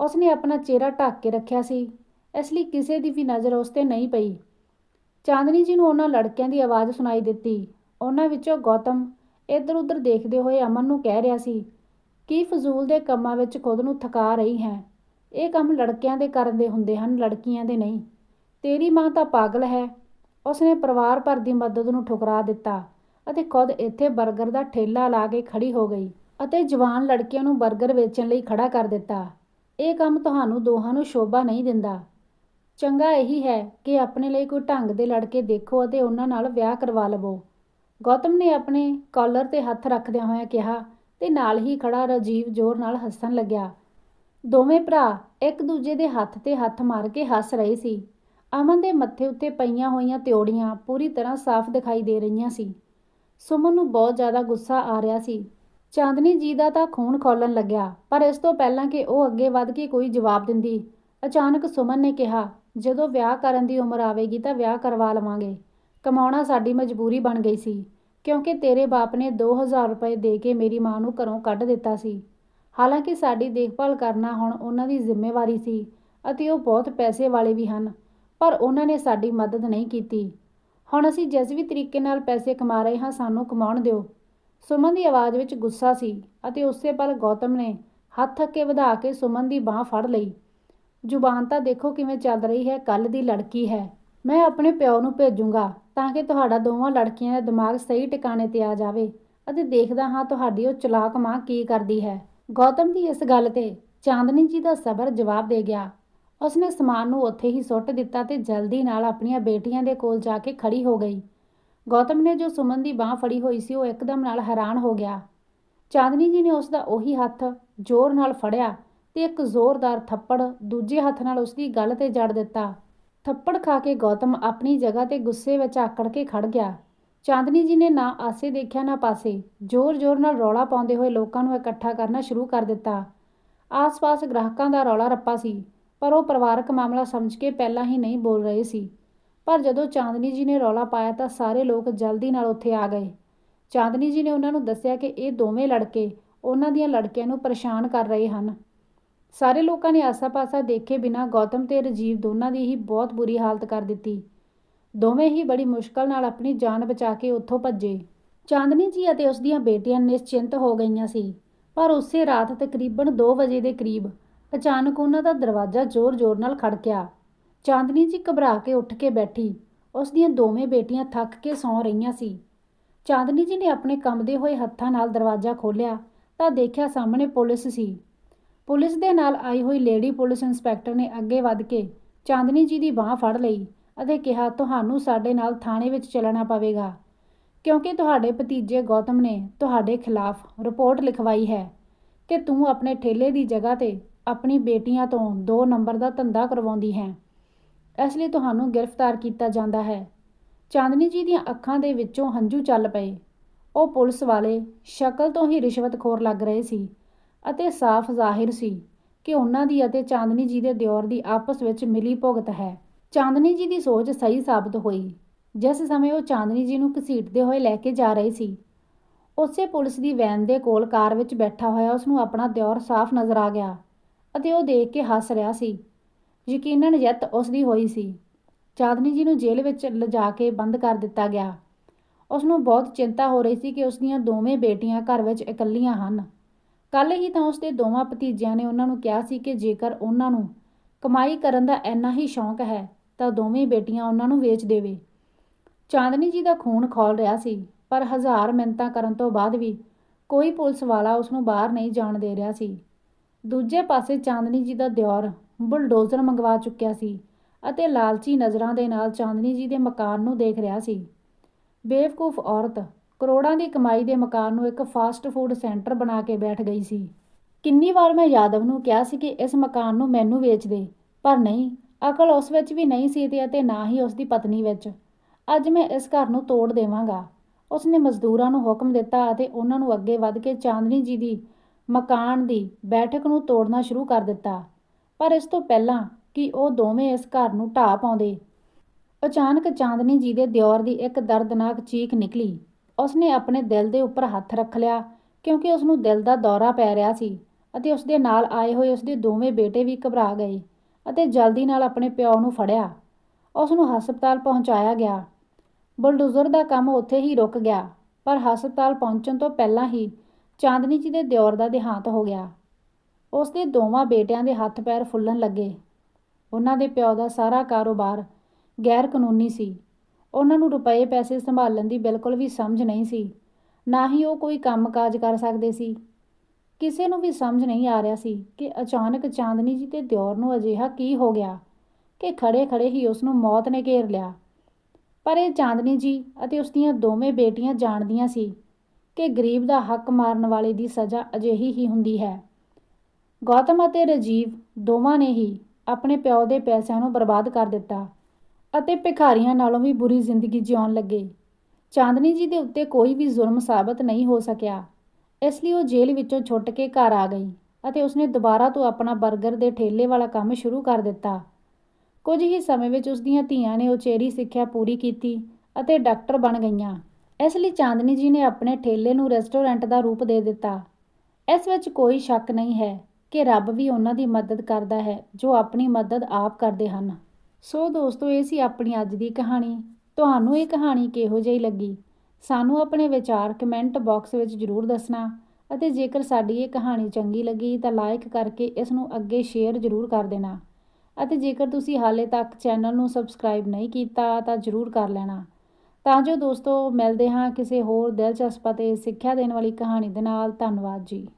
ਉਸਨੇ ਆਪਣਾ ਚਿਹਰਾ ਢੱਕ ਕੇ ਰੱਖਿਆ ਸੀ। ਇਸ ਲਈ ਕਿਸੇ ਦੀ ਵੀ ਨਜ਼ਰ ਉਸ ਤੇ ਨਹੀਂ ਪਈ। ਚਾਂਦਨੀ ਜੀ ਨੂੰ ਉਹਨਾਂ ਲੜਕਿਆਂ ਦੀ ਆਵਾਜ਼ ਸੁਣਾਈ ਦਿੱਤੀ। ਉਹਨਾਂ ਵਿੱਚੋਂ ਗੌਤਮ ਇੱਧਰ-ਉੱਧਰ ਦੇਖਦੇ ਹੋਏ ਅਮਨ ਨੂੰ ਕਹਿ ਰਿਹਾ ਸੀ, ਕੀ ਫਜ਼ੂਲ ਦੇ ਕੰਮਾਂ ਵਿੱਚ ਖੁਦ ਨੂੰ ਥਕਾ ਰਹੀ ਹੈ? ਇਹ ਕੰਮ ਲੜਕਿਆਂ ਦੇ ਕਰਨ ਦੇ ਹੁੰਦੇ ਹਨ, ਲੜਕੀਆਂ ਦੇ ਨਹੀਂ। ਤੇਰੀ ਮਾਂ ਤਾਂ ਪਾਗਲ ਹੈ। ਉਸਨੇ ਪਰਿਵਾਰ ਭਰ ਦੀ ਮਦਦ ਨੂੰ ਠੁਕਰਾ ਦਿੱਤਾ ਅਤੇ ਖੁਦ ਇੱਥੇ 버ਗਰ ਦਾ ਠੇਲਾ ਲਾ ਕੇ ਖੜੀ ਹੋ ਗਈ ਅਤੇ ਜਵਾਨ ਲੜਕੀਆਂ ਨੂੰ 버ਗਰ ਵੇਚਣ ਲਈ ਖੜਾ ਕਰ ਦਿੱਤਾ। ਇਹ ਕੰਮ ਤੁਹਾਨੂੰ ਦੋਹਾਂ ਨੂੰ ਸ਼ੋਭਾ ਨਹੀਂ ਦਿੰਦਾ। ਚੰਗਾ ਇਹੀ ਹੈ ਕਿ ਆਪਣੇ ਲਈ ਕੋਈ ਢੰਗ ਦੇ ਲੜਕੇ ਦੇਖੋ ਅਤੇ ਉਹਨਾਂ ਨਾਲ ਵਿਆਹ ਕਰਵਾ ਲਵੋ। ਗੌਤਮ ਨੇ ਆਪਣੇ ਕਾਲਰ ਤੇ ਹੱਥ ਰੱਖਦਿਆਂ ਹੋਇਆਂ ਕਿਹਾ ਤੇ ਨਾਲ ਹੀ ਖੜਾ ਰਾਜੀਵ ਜ਼ੋਰ ਨਾਲ ਹੱਸਣ ਲੱਗਿਆ। ਦੋਵੇਂ ਭਰਾ ਇੱਕ ਦੂਜੇ ਦੇ ਹੱਥ ਤੇ ਹੱਥ ਮਾਰ ਕੇ ਹੱਸ ਰਹੇ ਸੀ। ਅਮਨ ਦੇ ਮੱਥੇ ਉੱਤੇ ਪਈਆਂ ਹੋਈਆਂ ਤਿਉੜੀਆਂ ਪੂਰੀ ਤਰ੍ਹਾਂ ਸਾਫ਼ ਦਿਖਾਈ ਦੇ ਰਹੀਆਂ ਸੀ। ਸੁਮਨ ਨੂੰ ਬਹੁਤ ਜ਼ਿਆਦਾ ਗੁੱਸਾ ਆ ਰਿਹਾ ਸੀ। ਚਾਂਦਨੀ ਜੀ ਦਾ ਤਾਂ ਖੂਨ ਖੋਲਣ ਲੱਗਿਆ, ਪਰ ਇਸ ਤੋਂ ਪਹਿਲਾਂ ਕਿ ਉਹ ਅੱਗੇ ਵੱਧ ਕੇ ਕੋਈ ਜਵਾਬ ਦਿੰਦੀ, ਅਚਾਨਕ ਸੁਮਨ ਨੇ ਕਿਹਾ ਜਦੋਂ ਵਿਆਹ ਕਰਨ ਦੀ ਉਮਰ ਆਵੇਗੀ ਤਾਂ ਵਿਆਹ ਕਰਵਾ ਲਵਾਂਗੇ। ਕਮਾਉਣਾ ਸਾਡੀ ਮਜਬੂਰੀ ਬਣ ਗਈ ਸੀ, ਕਿਉਂਕਿ ਤੇਰੇ ਬਾਪ ਨੇ 2000 ਰੁਪਏ ਦੇ ਕੇ ਮੇਰੀ ਮਾਂ ਨੂੰ ਘਰੋਂ ਕੱਢ ਦਿੱਤਾ ਸੀ। ਹਾਲਾਂਕਿ ਸਾਡੀ ਦੇਖਭਾਲ ਕਰਨਾ ਹੁਣ ਉਹਨਾਂ ਦੀ ਜ਼ਿੰਮੇਵਾਰੀ ਸੀ ਅਤੇ ਉਹ ਬਹੁਤ ਪੈਸੇ ਵਾਲੇ ਵੀ ਹਨ, ਪਰ ਉਹਨਾਂ ਨੇ ਸਾਡੀ ਮਦਦ ਨਹੀਂ ਕੀਤੀ। ਹੁਣ ਅਸੀਂ ਜਿਸ ਵੀ ਤਰੀਕੇ ਨਾਲ ਪੈਸੇ ਕਮਾ ਰਹੇ ਹਾਂ, ਸਾਨੂੰ ਕਮਾਉਣ ਦਿਓ। ਸੁਮਨ ਦੀ ਆਵਾਜ਼ ਵਿੱਚ ਗੁੱਸਾ ਸੀ ਅਤੇ ਉਸੇ ਪਲ ਗੌਤਮ ਨੇ ਹੱਥ ਅੱਗੇ ਵਧਾ ਕੇ ਸੁਮਨ ਦੀ ਬਾਹ ਫੜ ਲਈ। ਜ਼ੁਬਾਨ ਤਾਂ ਦੇਖੋ ਕਿਵੇਂ ਚੱਲ ਰਹੀ ਹੈ ਕੱਲ ਦੀ ਲੜਕੀ ਹੈ। ਮੈਂ ਆਪਣੇ ਪਿਓ ਨੂੰ ਭੇਜੂੰਗਾ ਤਾਂ ਕਿ ਤੁਹਾਡਾ ਦੋਵਾਂ ਲੜਕੀਆਂ ਦਾ ਦਿਮਾਗ ਸਹੀ ਟਿਕਾਣੇ ਤੇ ਆ ਜਾਵੇ ਅਤੇ ਦੇਖਦਾ ਹਾਂ ਤੁਹਾਡੀ ਉਹ ਚਲਾਕ ਮਾਂ ਕੀ ਕਰਦੀ ਹੈ। ਗੌਤਮ ਦੀ ਇਸ ਗੱਲ ਤੇ ਚਾਂਦਨੀ ਜੀ ਦਾ ਸਬਰ ਜਵਾਬ ਦੇ ਗਿਆ। ਉਸਨੇ ਸਮਾਨ ਨੂੰ ਉੱਥੇ ਹੀ ਸੁੱਟ ਦਿੱਤਾ ਤੇ ਜਲਦੀ ਨਾਲ ਆਪਣੀਆਂ ਬੇਟੀਆਂ ਦੇ ਕੋਲ ਜਾ ਕੇ ਖੜੀ ਹੋ ਗਈ। ਗੌਤਮ ਨੇ ਜੋ ਸੁਮਨ ਦੀ ਬਾਹ ਫੜੀ ਹੋਈ ਸੀ ਉਹ ਇੱਕਦਮ ਨਾਲ ਹੈਰਾਨ ਹੋ ਗਿਆ। ਚਾਂਦਨੀ ਜੀ ਨੇ ਉਸ ਦਾ ਉਹੀ ਹੱਥ ਜ਼ੋਰ ਨਾਲ ਫੜਿਆ ਤੇ ਇੱਕ ਜ਼ੋਰਦਾਰ ਥੱਪੜ ਦੂਜੇ ਹੱਥ ਨਾਲ ਉਸ ਦੀ ਗਲ ਤੇ ਜੜ ਦਿੱਤਾ। ਥੱਪੜ ਖਾ ਕੇ ਗੌਤਮ ਆਪਣੀ ਜਗ੍ਹਾ ਤੇ ਗੁੱਸੇ ਵਿੱਚ ਆਕੜ ਕੇ ਖੜ ਗਿਆ। ਚਾਂਦਨੀ ਜੀ ਨੇ ਨਾ ਆਸੇ ਦੇਖਿਆ ਨਾ ਪਾਸੇ, ਜ਼ੋਰ-ਜ਼ੋਰ ਨਾਲ ਰੌਲਾ ਪਾਉਂਦੇ ਹੋਏ ਲੋਕਾਂ ਨੂੰ ਇਕੱਠਾ ਕਰਨਾ ਸ਼ੁਰੂ ਕਰ ਦਿੱਤਾ। ਆਸ-ਪਾਸ ਗ੍ਰਾਹਕਾਂ ਦਾ ਰੌਲਾ ਰੱਪਾ ਸੀ, ਪਰ ਉਹ ਪਰਿਵਾਰਕ ਮਾਮਲਾ ਸਮਝ ਕੇ ਪਹਿਲਾਂ ਹੀ ਨਹੀਂ ਬੋਲ ਰਹੇ ਸੀ। ਪਰ ਜਦੋਂ ਚਾਂਦਨੀ ਜੀ ਨੇ ਰੌਲਾ ਪਾਇਆ ਤਾਂ ਸਾਰੇ ਲੋਕ ਜਲਦੀ ਨਾਲ ਉੱਥੇ ਆ ਗਏ। ਚਾਂਦਨੀ ਜੀ ਨੇ ਉਹਨਾਂ ਨੂੰ ਦੱਸਿਆ ਕਿ ਇਹ ਦੋਵੇਂ ਲੜਕੇ ਉਹਨਾਂ ਦੀਆਂ ਲੜਕੀਆਂ ਨੂੰ ਪਰੇਸ਼ਾਨ ਕਰ ਰਹੇ ਹਨ। ਸਾਰੇ ਲੋਕਾਂ ਨੇ ਆਸਾ-ਪਾਸਾ ਦੇਖੇ ਬਿਨਾਂ ਗੌਤਮ ਤੇ ਰਜੀਵ ਦੋਨਾਂ ਦੀ ਹੀ ਬਹੁਤ ਬੁਰੀ ਹਾਲਤ ਕਰ ਦਿੱਤੀ। ਦੋਵੇਂ ਹੀ ਬੜੀ ਮੁਸ਼ਕਲ ਨਾਲ ਆਪਣੀ ਜਾਨ ਬਚਾ ਕੇ ਉੱਥੋਂ ਭੱਜੇ। ਚਾਂਦਨੀ ਜੀ ਅਤੇ ਉਸ ਦੀਆਂ ਬੇਟੀਆਂ ਨਿਸ਼ਚਿੰਤ ਹੋ ਗਈਆਂ ਸੀ, ਪਰ ਉਸੇ ਰਾਤ ਤਕਰੀਬਨ 2 ਵਜੇ ਦੇ ਕਰੀਬ ਅਚਾਨਕ ਉਹਨਾਂ ਦਾ ਦਰਵਾਜ਼ਾ ਜ਼ੋਰ-ਜ਼ੋਰ ਨਾਲ ਖੜਕਿਆ ਚਾਂਦਨੀ ਜੀ ਘਬਰਾ ਕੇ ਉੱਠ ਕੇ ਬੈਠੀ, ਉਸ ਦੀਆਂ ਦੋਵੇਂ ਬੇਟੀਆਂ ਥੱਕ ਕੇ ਸੌਂ ਰਹੀਆਂ ਸੀ। ਚਾਂਦਨੀ ਜੀ ਨੇ ਆਪਣੇ ਕੰਬਦੇ ਹੋਏ ਹੱਥਾਂ ਨਾਲ ਦਰਵਾਜ਼ਾ ਖੋਲ੍ਹਿਆ ਤਾਂ ਦੇਖਿਆ ਸਾਹਮਣੇ ਪੁਲਿਸ ਸੀ। ਪੁਲਿਸ ਦੇ ਨਾਲ ਆਈ ਹੋਈ ਲੇਡੀ ਪੁਲਿਸ ਇੰਸਪੈਕਟਰ ਨੇ ਅੱਗੇ ਵੱਧ ਕੇ ਚਾਂਦਨੀ ਜੀ ਦੀ ਬਾਹ ਫੜ ਲਈ ਅਤੇ ਕਿਹਾ, ਤੁਹਾਨੂੰ ਸਾਡੇ ਨਾਲ ਥਾਣੇ ਵਿੱਚ ਚੱਲਣਾ ਪਵੇਗਾ, ਕਿਉਂਕਿ ਤੁਹਾਡੇ ਭਤੀਜੇ ਗੌਤਮ ਨੇ ਤੁਹਾਡੇ ਖਿਲਾਫ ਰਿਪੋਰਟ ਲਿਖਵਾਈ ਹੈ ਕਿ ਤੂੰ ਆਪਣੇ ਠੇਲੇ ਦੀ ਜਗ੍ਹਾ ਤੇ ਆਪਣੀ ਬੇਟੀਆਂ ਤੋਂ 2 ਨੰਬਰ ਦਾ ਧੰਦਾ ਕਰਵਾਉਂਦੀ ਹੈ। ਇਸ ਲਈ ਤੁਹਾਨੂੰ ਗ੍ਰਿਫਤਾਰ ਕੀਤਾ ਜਾਂਦਾ ਹੈ। ਚਾਂਦਨੀ ਜੀ ਦੀਆਂ ਅੱਖਾਂ ਦੇ ਵਿੱਚੋਂ ਹੰਝੂ ਚੱਲ ਪਏ। ਉਹ ਪੁਲਿਸ ਵਾਲੇ ਸ਼ਕਲ ਤੋਂ ਹੀ ਰਿਸ਼ਵਤਖੋਰ ਲੱਗ ਰਹੇ ਸੀ। ਅਤੇ ਸਾਫ਼ ਜ਼ਾਹਿਰ ਸੀ ਕਿ ਉਹਨਾਂ ਦੀ ਅਤੇ ਚਾਂਦਨੀ ਜੀ ਦੇ ਦਿਓਰ ਦੀ ਆਪਸ ਵਿੱਚ ਮਿਲੀ ਭੁਗਤ ਹੈ। ਚਾਂਦਨੀ ਜੀ ਦੀ ਸੋਚ ਸਹੀ ਸਾਬਤ ਹੋਈ। ਜਿਸ ਸਮੇਂ ਉਹ ਚਾਂਦਨੀ ਜੀ ਨੂੰ ਘਸੀਟਦੇ ਹੋਏ ਲੈ ਕੇ ਜਾ ਰਹੇ ਸੀ, ਉਸੇ ਪੁਲਿਸ ਦੀ ਵੈਨ ਦੇ ਕੋਲ ਕਾਰ ਵਿੱਚ ਬੈਠਾ ਹੋਇਆ ਉਸ ਨੂੰ ਆਪਣਾ ਦਿਓਰ ਸਾਫ਼ ਨਜ਼ਰ ਆ ਗਿਆ ਅਤੇ ਉਹ ਦੇਖ ਕੇ ਹੱਸ ਰਿਹਾ ਸੀ। ਯਕੀਨਨ ਯਤ ਉਸ ਦੀ ਹੋਈ ਸੀ। ਚਾਂਦਨੀ ਜੀ ਨੂੰ ਜੇਲ੍ਹ ਵਿੱਚ ਲਿਜਾ ਕੇ ਬੰਦ ਕਰ ਦਿੱਤਾ ਗਿਆ। ਉਸ ਨੂੰ ਬਹੁਤ ਚਿੰਤਾ ਹੋ ਰਹੀ ਸੀ ਕਿ ਉਸ ਦੀਆਂ ਦੋਵੇਂ ਬੇਟੀਆਂ ਘਰ ਵਿੱਚ ਇਕੱਲੀਆਂ ਹਨ। ਕੱਲ ਹੀ ਤਾਂ ਉਸਦੇ ਦੋਵਾਂ ਭਤੀਜਿਆਂ ਨੇ ਉਹਨਾਂ ਨੂੰ ਕਿਹਾ ਸੀ ਕਿ ਜੇਕਰ ਉਹਨਾਂ ਨੂੰ ਕਮਾਈ ਕਰਨ ਦਾ ਇੰਨਾ ਹੀ ਸ਼ੌਂਕ ਹੈ, ਤਾਂ ਦੋਵੇਂ ਬੇਟੀਆਂ ਉਹਨਾਂ ਨੂੰ ਵੇਚ ਦੇਵੇ। ਚਾਂਦਨੀ ਜੀ ਦਾ ਖੂਨ ਖੋਲ ਰਿਹਾ ਸੀ, ਪਰ ਹਜ਼ਾਰ ਮਿੰਤਾਂ ਕਰਨ ਤੋਂ ਬਾਅਦ ਵੀ ਕੋਈ ਪੁਲਿਸ ਵਾਲਾ ਉਸ ਨੂੰ ਬਾਹਰ ਨਹੀਂ ਜਾਣ ਦੇ ਰਿਹਾ ਸੀ। ਦੂਜੇ ਪਾਸੇ ਚਾਂਦਨੀ ਜੀ ਦਾ ਦਿਓਰ ਬੁਲਡੋਜ਼ਰ ਮੰਗਵਾ ਚੁੱਕਿਆ ਸੀ ਅਤੇ ਲਾਲਚੀ ਨਜ਼ਰਾਂ ਦੇ ਨਾਲ ਚਾਂਦਨੀ ਜੀ ਦੇ ਮਕਾਨ ਨੂੰ ਦੇਖ ਰਿਹਾ ਸੀ। ਬੇਵਕੂਫ ਔਰਤ ਕਰੋੜਾਂ ਦੀ ਕਮਾਈ ਦੇ ਮਕਾਨ ਨੂੰ ਇੱਕ ਫਾਸਟ ਫੂਡ ਸੈਂਟਰ ਬਣਾ ਕੇ ਬੈਠ ਗਈ ਸੀ। ਕਿੰਨੀ ਵਾਰ ਮੈਂ ਯਾਦਵ ਨੂੰ ਕਿਹਾ ਸੀ ਕਿ ਇਸ ਮਕਾਨ ਨੂੰ ਮੈਨੂੰ ਵੇਚ ਦੇ, ਪਰ ਨਹੀਂ, ਅਕਲ ਉਸ ਵਿੱਚ ਵੀ ਨਹੀਂ ਸੀ ਤੇ ਅਤੇ ਨਾ ਹੀ ਉਸ ਦੀ ਪਤਨੀ ਵਿੱਚ। ਅੱਜ ਮੈਂ ਇਸ ਘਰ ਨੂੰ ਤੋੜ ਦੇਵਾਂਗਾ। ਉਸਨੇ ਮਜ਼ਦੂਰਾਂ ਨੂੰ ਹੁਕਮ ਦਿੱਤਾ ਅਤੇ ਉਹਨਾਂ ਨੂੰ ਅੱਗੇ ਵੱਧ ਕੇ ਚਾਂਦਨੀ ਜੀ ਦੀ ਮਕਾਨ ਦੀ ਬੈਠਕ ਨੂੰ ਤੋੜਨਾ ਸ਼ੁਰੂ ਕਰ ਦਿੱਤਾ। ਪਰ ਇਸ ਤੋਂ ਪਹਿਲਾਂ ਕਿ ਉਹ ਦੋਵੇਂ ਇਸ ਘਰ ਨੂੰ ਢਾਹ ਪਾਉਂਦੇ, ਅਚਾਨਕ ਚਾਂਦਨੀ ਜੀ ਦੇ ਦਿਓਰ ਦੀ ਇੱਕ ਦਰਦਨਾਕ ਚੀਖ ਨਿਕਲੀ। ਉਸਨੇ ਆਪਣੇ ਦਿਲ ਦੇ ਉੱਪਰ ਹੱਥ ਰੱਖ ਲਿਆ, ਕਿਉਂਕਿ ਉਸ ਨੂੰ ਦਿਲ ਦਾ ਦੌਰਾ ਪੈ ਰਿਹਾ ਸੀ ਅਤੇ ਉਸ ਦੇ ਨਾਲ ਆਏ ਹੋਏ ਉਸ ਦੇ ਦੋਵੇਂ ਬੇਟੇ ਵੀ ਘਬਰਾ ਗਏ ਅਤੇ ਜਲਦੀ ਨਾਲ ਆਪਣੇ ਪਿਓ ਨੂੰ ਫੜਿਆ। ਉਸ ਨੂੰ ਹਸਪਤਾਲ ਪਹੁੰਚਾਇਆ ਗਿਆ। ਬੁਲਡੋਜ਼ਰ ਦਾ ਕੰਮ ਉੱਥੇ ਹੀ ਰੁਕ ਗਿਆ, ਪਰ ਹਸਪਤਾਲ ਪਹੁੰਚਣ ਤੋਂ ਪਹਿਲਾਂ ਹੀ ਚਾਂਦਨੀ ਜੀ ਦੇ ਦਿਓਰ ਦਾ ਦੇਹਾਂਤ ਹੋ ਗਿਆ। ਉਸ ਦੇ ਦੋਵਾਂ ਬੇਟਿਆਂ ਦੇ ਹੱਥ ਪੈਰ ਫੁੱਲਣ ਲੱਗੇ। ਉਹਨਾਂ ਦੇ ਪਿਓ ਦਾ ਸਾਰਾ ਕਾਰੋਬਾਰ ਗੈਰ ਕਾਨੂੰਨੀ ਸੀ। ਉਹਨਾਂ ਨੂੰ ਰੁਪਏ ਪੈਸੇ ਸੰਭਾਲਣ ਦੀ ਬਿਲਕੁਲ ਵੀ ਸਮਝ ਨਹੀਂ ਸੀ। ਨਾ ਹੀ ਉਹ ਕੋਈ ਕੰਮਕਾਜ ਕਰ ਸਕਦੇ ਸੀ। ਕਿਸੇ ਨੂੰ ਵੀ ਸਮਝ ਨਹੀਂ ਆ ਰਿਹਾ ਸੀ ਕਿ ਅਚਾਨਕ ਚਾਂਦਨੀ ਜੀ ਤੇ ਦਿਓਰ ਨੂੰ ਅਜਿਹਾ ਕੀ ਹੋ ਗਿਆ ਕਿ ਖੜੇ-ਖੜੇ ਹੀ ਉਸ ਨੂੰ ਮੌਤ ਨੇ ਘੇਰ ਲਿਆ। ਪਰ ਇਹ ਚਾਂਦਨੀ ਜੀ ਅਤੇ ਉਸ ਦੀਆਂ ਦੋਵੇਂ ਬੇਟੀਆਂ ਜਾਣਦੀਆਂ ਸੀ ਕਿ ਗਰੀਬ ਦਾ ਹੱਕ ਮਾਰਨ ਵਾਲੇ ਦੀ ਸਜ਼ਾ ਅਜਿਹੀ ਹੀ ਹੁੰਦੀ ਹੈ। ਗੌਤਮ ਅਤੇ ਰਜੀਵ ਦੋਵਾਂ ਨੇ ਹੀ ਆਪਣੇ ਪਿਓ ਦੇ ਪੈਸਿਆਂ ਨੂੰ ਬਰਬਾਦ ਕਰ ਦਿੱਤਾ। ਅਤੇ ਭਿਖਾਰੀਆਂ ਨਾਲੋਂ ਵੀ ਬੁਰੀ ਜ਼ਿੰਦਗੀ ਜਿਉਣ ਲੱਗੇ। ਚਾਂਦਨੀ ਜੀ ਦੇ ਉੱਤੇ ਕੋਈ ਵੀ ਜ਼ੁਲਮ ਸਾਬਤ ਨਹੀਂ ਹੋ ਸਕਿਆ। ਇਸ ਲਈ ਉਹ ਜੇਲ੍ਹ ਵਿੱਚੋਂ ਛੁੱਟ ਕੇ ਘਰ ਆ ਗਈ ਅਤੇ ਉਸਨੇ ਦੁਬਾਰਾ ਤੋਂ ਆਪਣਾ 버ਗਰ ਦੇ ਠੇਲੇ ਵਾਲਾ ਕੰਮ ਸ਼ੁਰੂ ਕਰ ਦਿੱਤਾ। ਕੁਝ ਹੀ ਸਮੇਂ ਵਿੱਚ ਉਸ ਦੀਆਂ ਧੀਆਂ ਨੇ ਉਚੇਰੀ ਸਿੱਖਿਆ ਪੂਰੀ ਕੀਤੀ ਅਤੇ ਡਾਕਟਰ ਬਣ ਗਈਆਂ। ਇਸ ਲਈ ਚਾਂਦਨੀ ਜੀ ਨੇ ਆਪਣੇ ਠੇਲੇ ਨੂੰ ਰੈਸਟੋਰੈਂਟ ਦਾ ਰੂਪ ਦੇ ਦਿੱਤਾ। ਇਸ ਵਿੱਚ ਕੋਈ ਸ਼ੱਕ ਨਹੀਂ ਹੈ ਕਿ ਰੱਬ ਵੀ ਉਹਨਾਂ ਦੀ ਮਦਦ ਕਰਦਾ ਹੈ ਜੋ ਆਪਣੀ ਮਦਦ ਆਪ ਕਰਦੇ ਹਨ। ਸੋ ਦੋਸਤੋ, ਇਹ ਸੀ ਆਪਣੀ ਅੱਜ ਦੀ ਕਹਾਣੀ। ਤੁਹਾਨੂੰ ਇਹ ਕਹਾਣੀ ਕਿਹੋ ਜਿਹੀ ਲੱਗੀ? ਸਾਨੂੰ ਆਪਣੇ ਵਿਚਾਰ ਕਮੈਂਟ ਬਾਕਸ ਵਿੱਚ ਜ਼ਰੂਰ ਦੱਸਣਾ ਅਤੇ ਜੇਕਰ ਸਾਡੀ ਇਹ ਕਹਾਣੀ ਚੰਗੀ ਲੱਗੀ ਤਾਂ ਲਾਈਕ ਕਰਕੇ ਇਸ ਨੂੰ ਅੱਗੇ ਸ਼ੇਅਰ ਜ਼ਰੂਰ ਕਰ ਦੇਣਾ। ਅਤੇ ਜੇਕਰ ਤੁਸੀਂ ਹਾਲੇ ਤੱਕ ਚੈਨਲ ਨੂੰ ਸਬਸਕ੍ਰਾਈਬ ਨਹੀਂ ਕੀਤਾ ਤਾਂ ਜ਼ਰੂਰ ਕਰ ਲੈਣਾ। ਤਾਂ ਜੋ ਦੋਸਤੋ, ਮਿਲਦੇ ਹਾਂ ਕਿਸੇ ਹੋਰ ਦਿਲਚਸਪ ਅਤੇ ਸਿੱਖਿਆ ਦੇਣ ਵਾਲੀ ਕਹਾਣੀ ਦੇ ਨਾਲ। ਧੰਨਵਾਦ ਜੀ।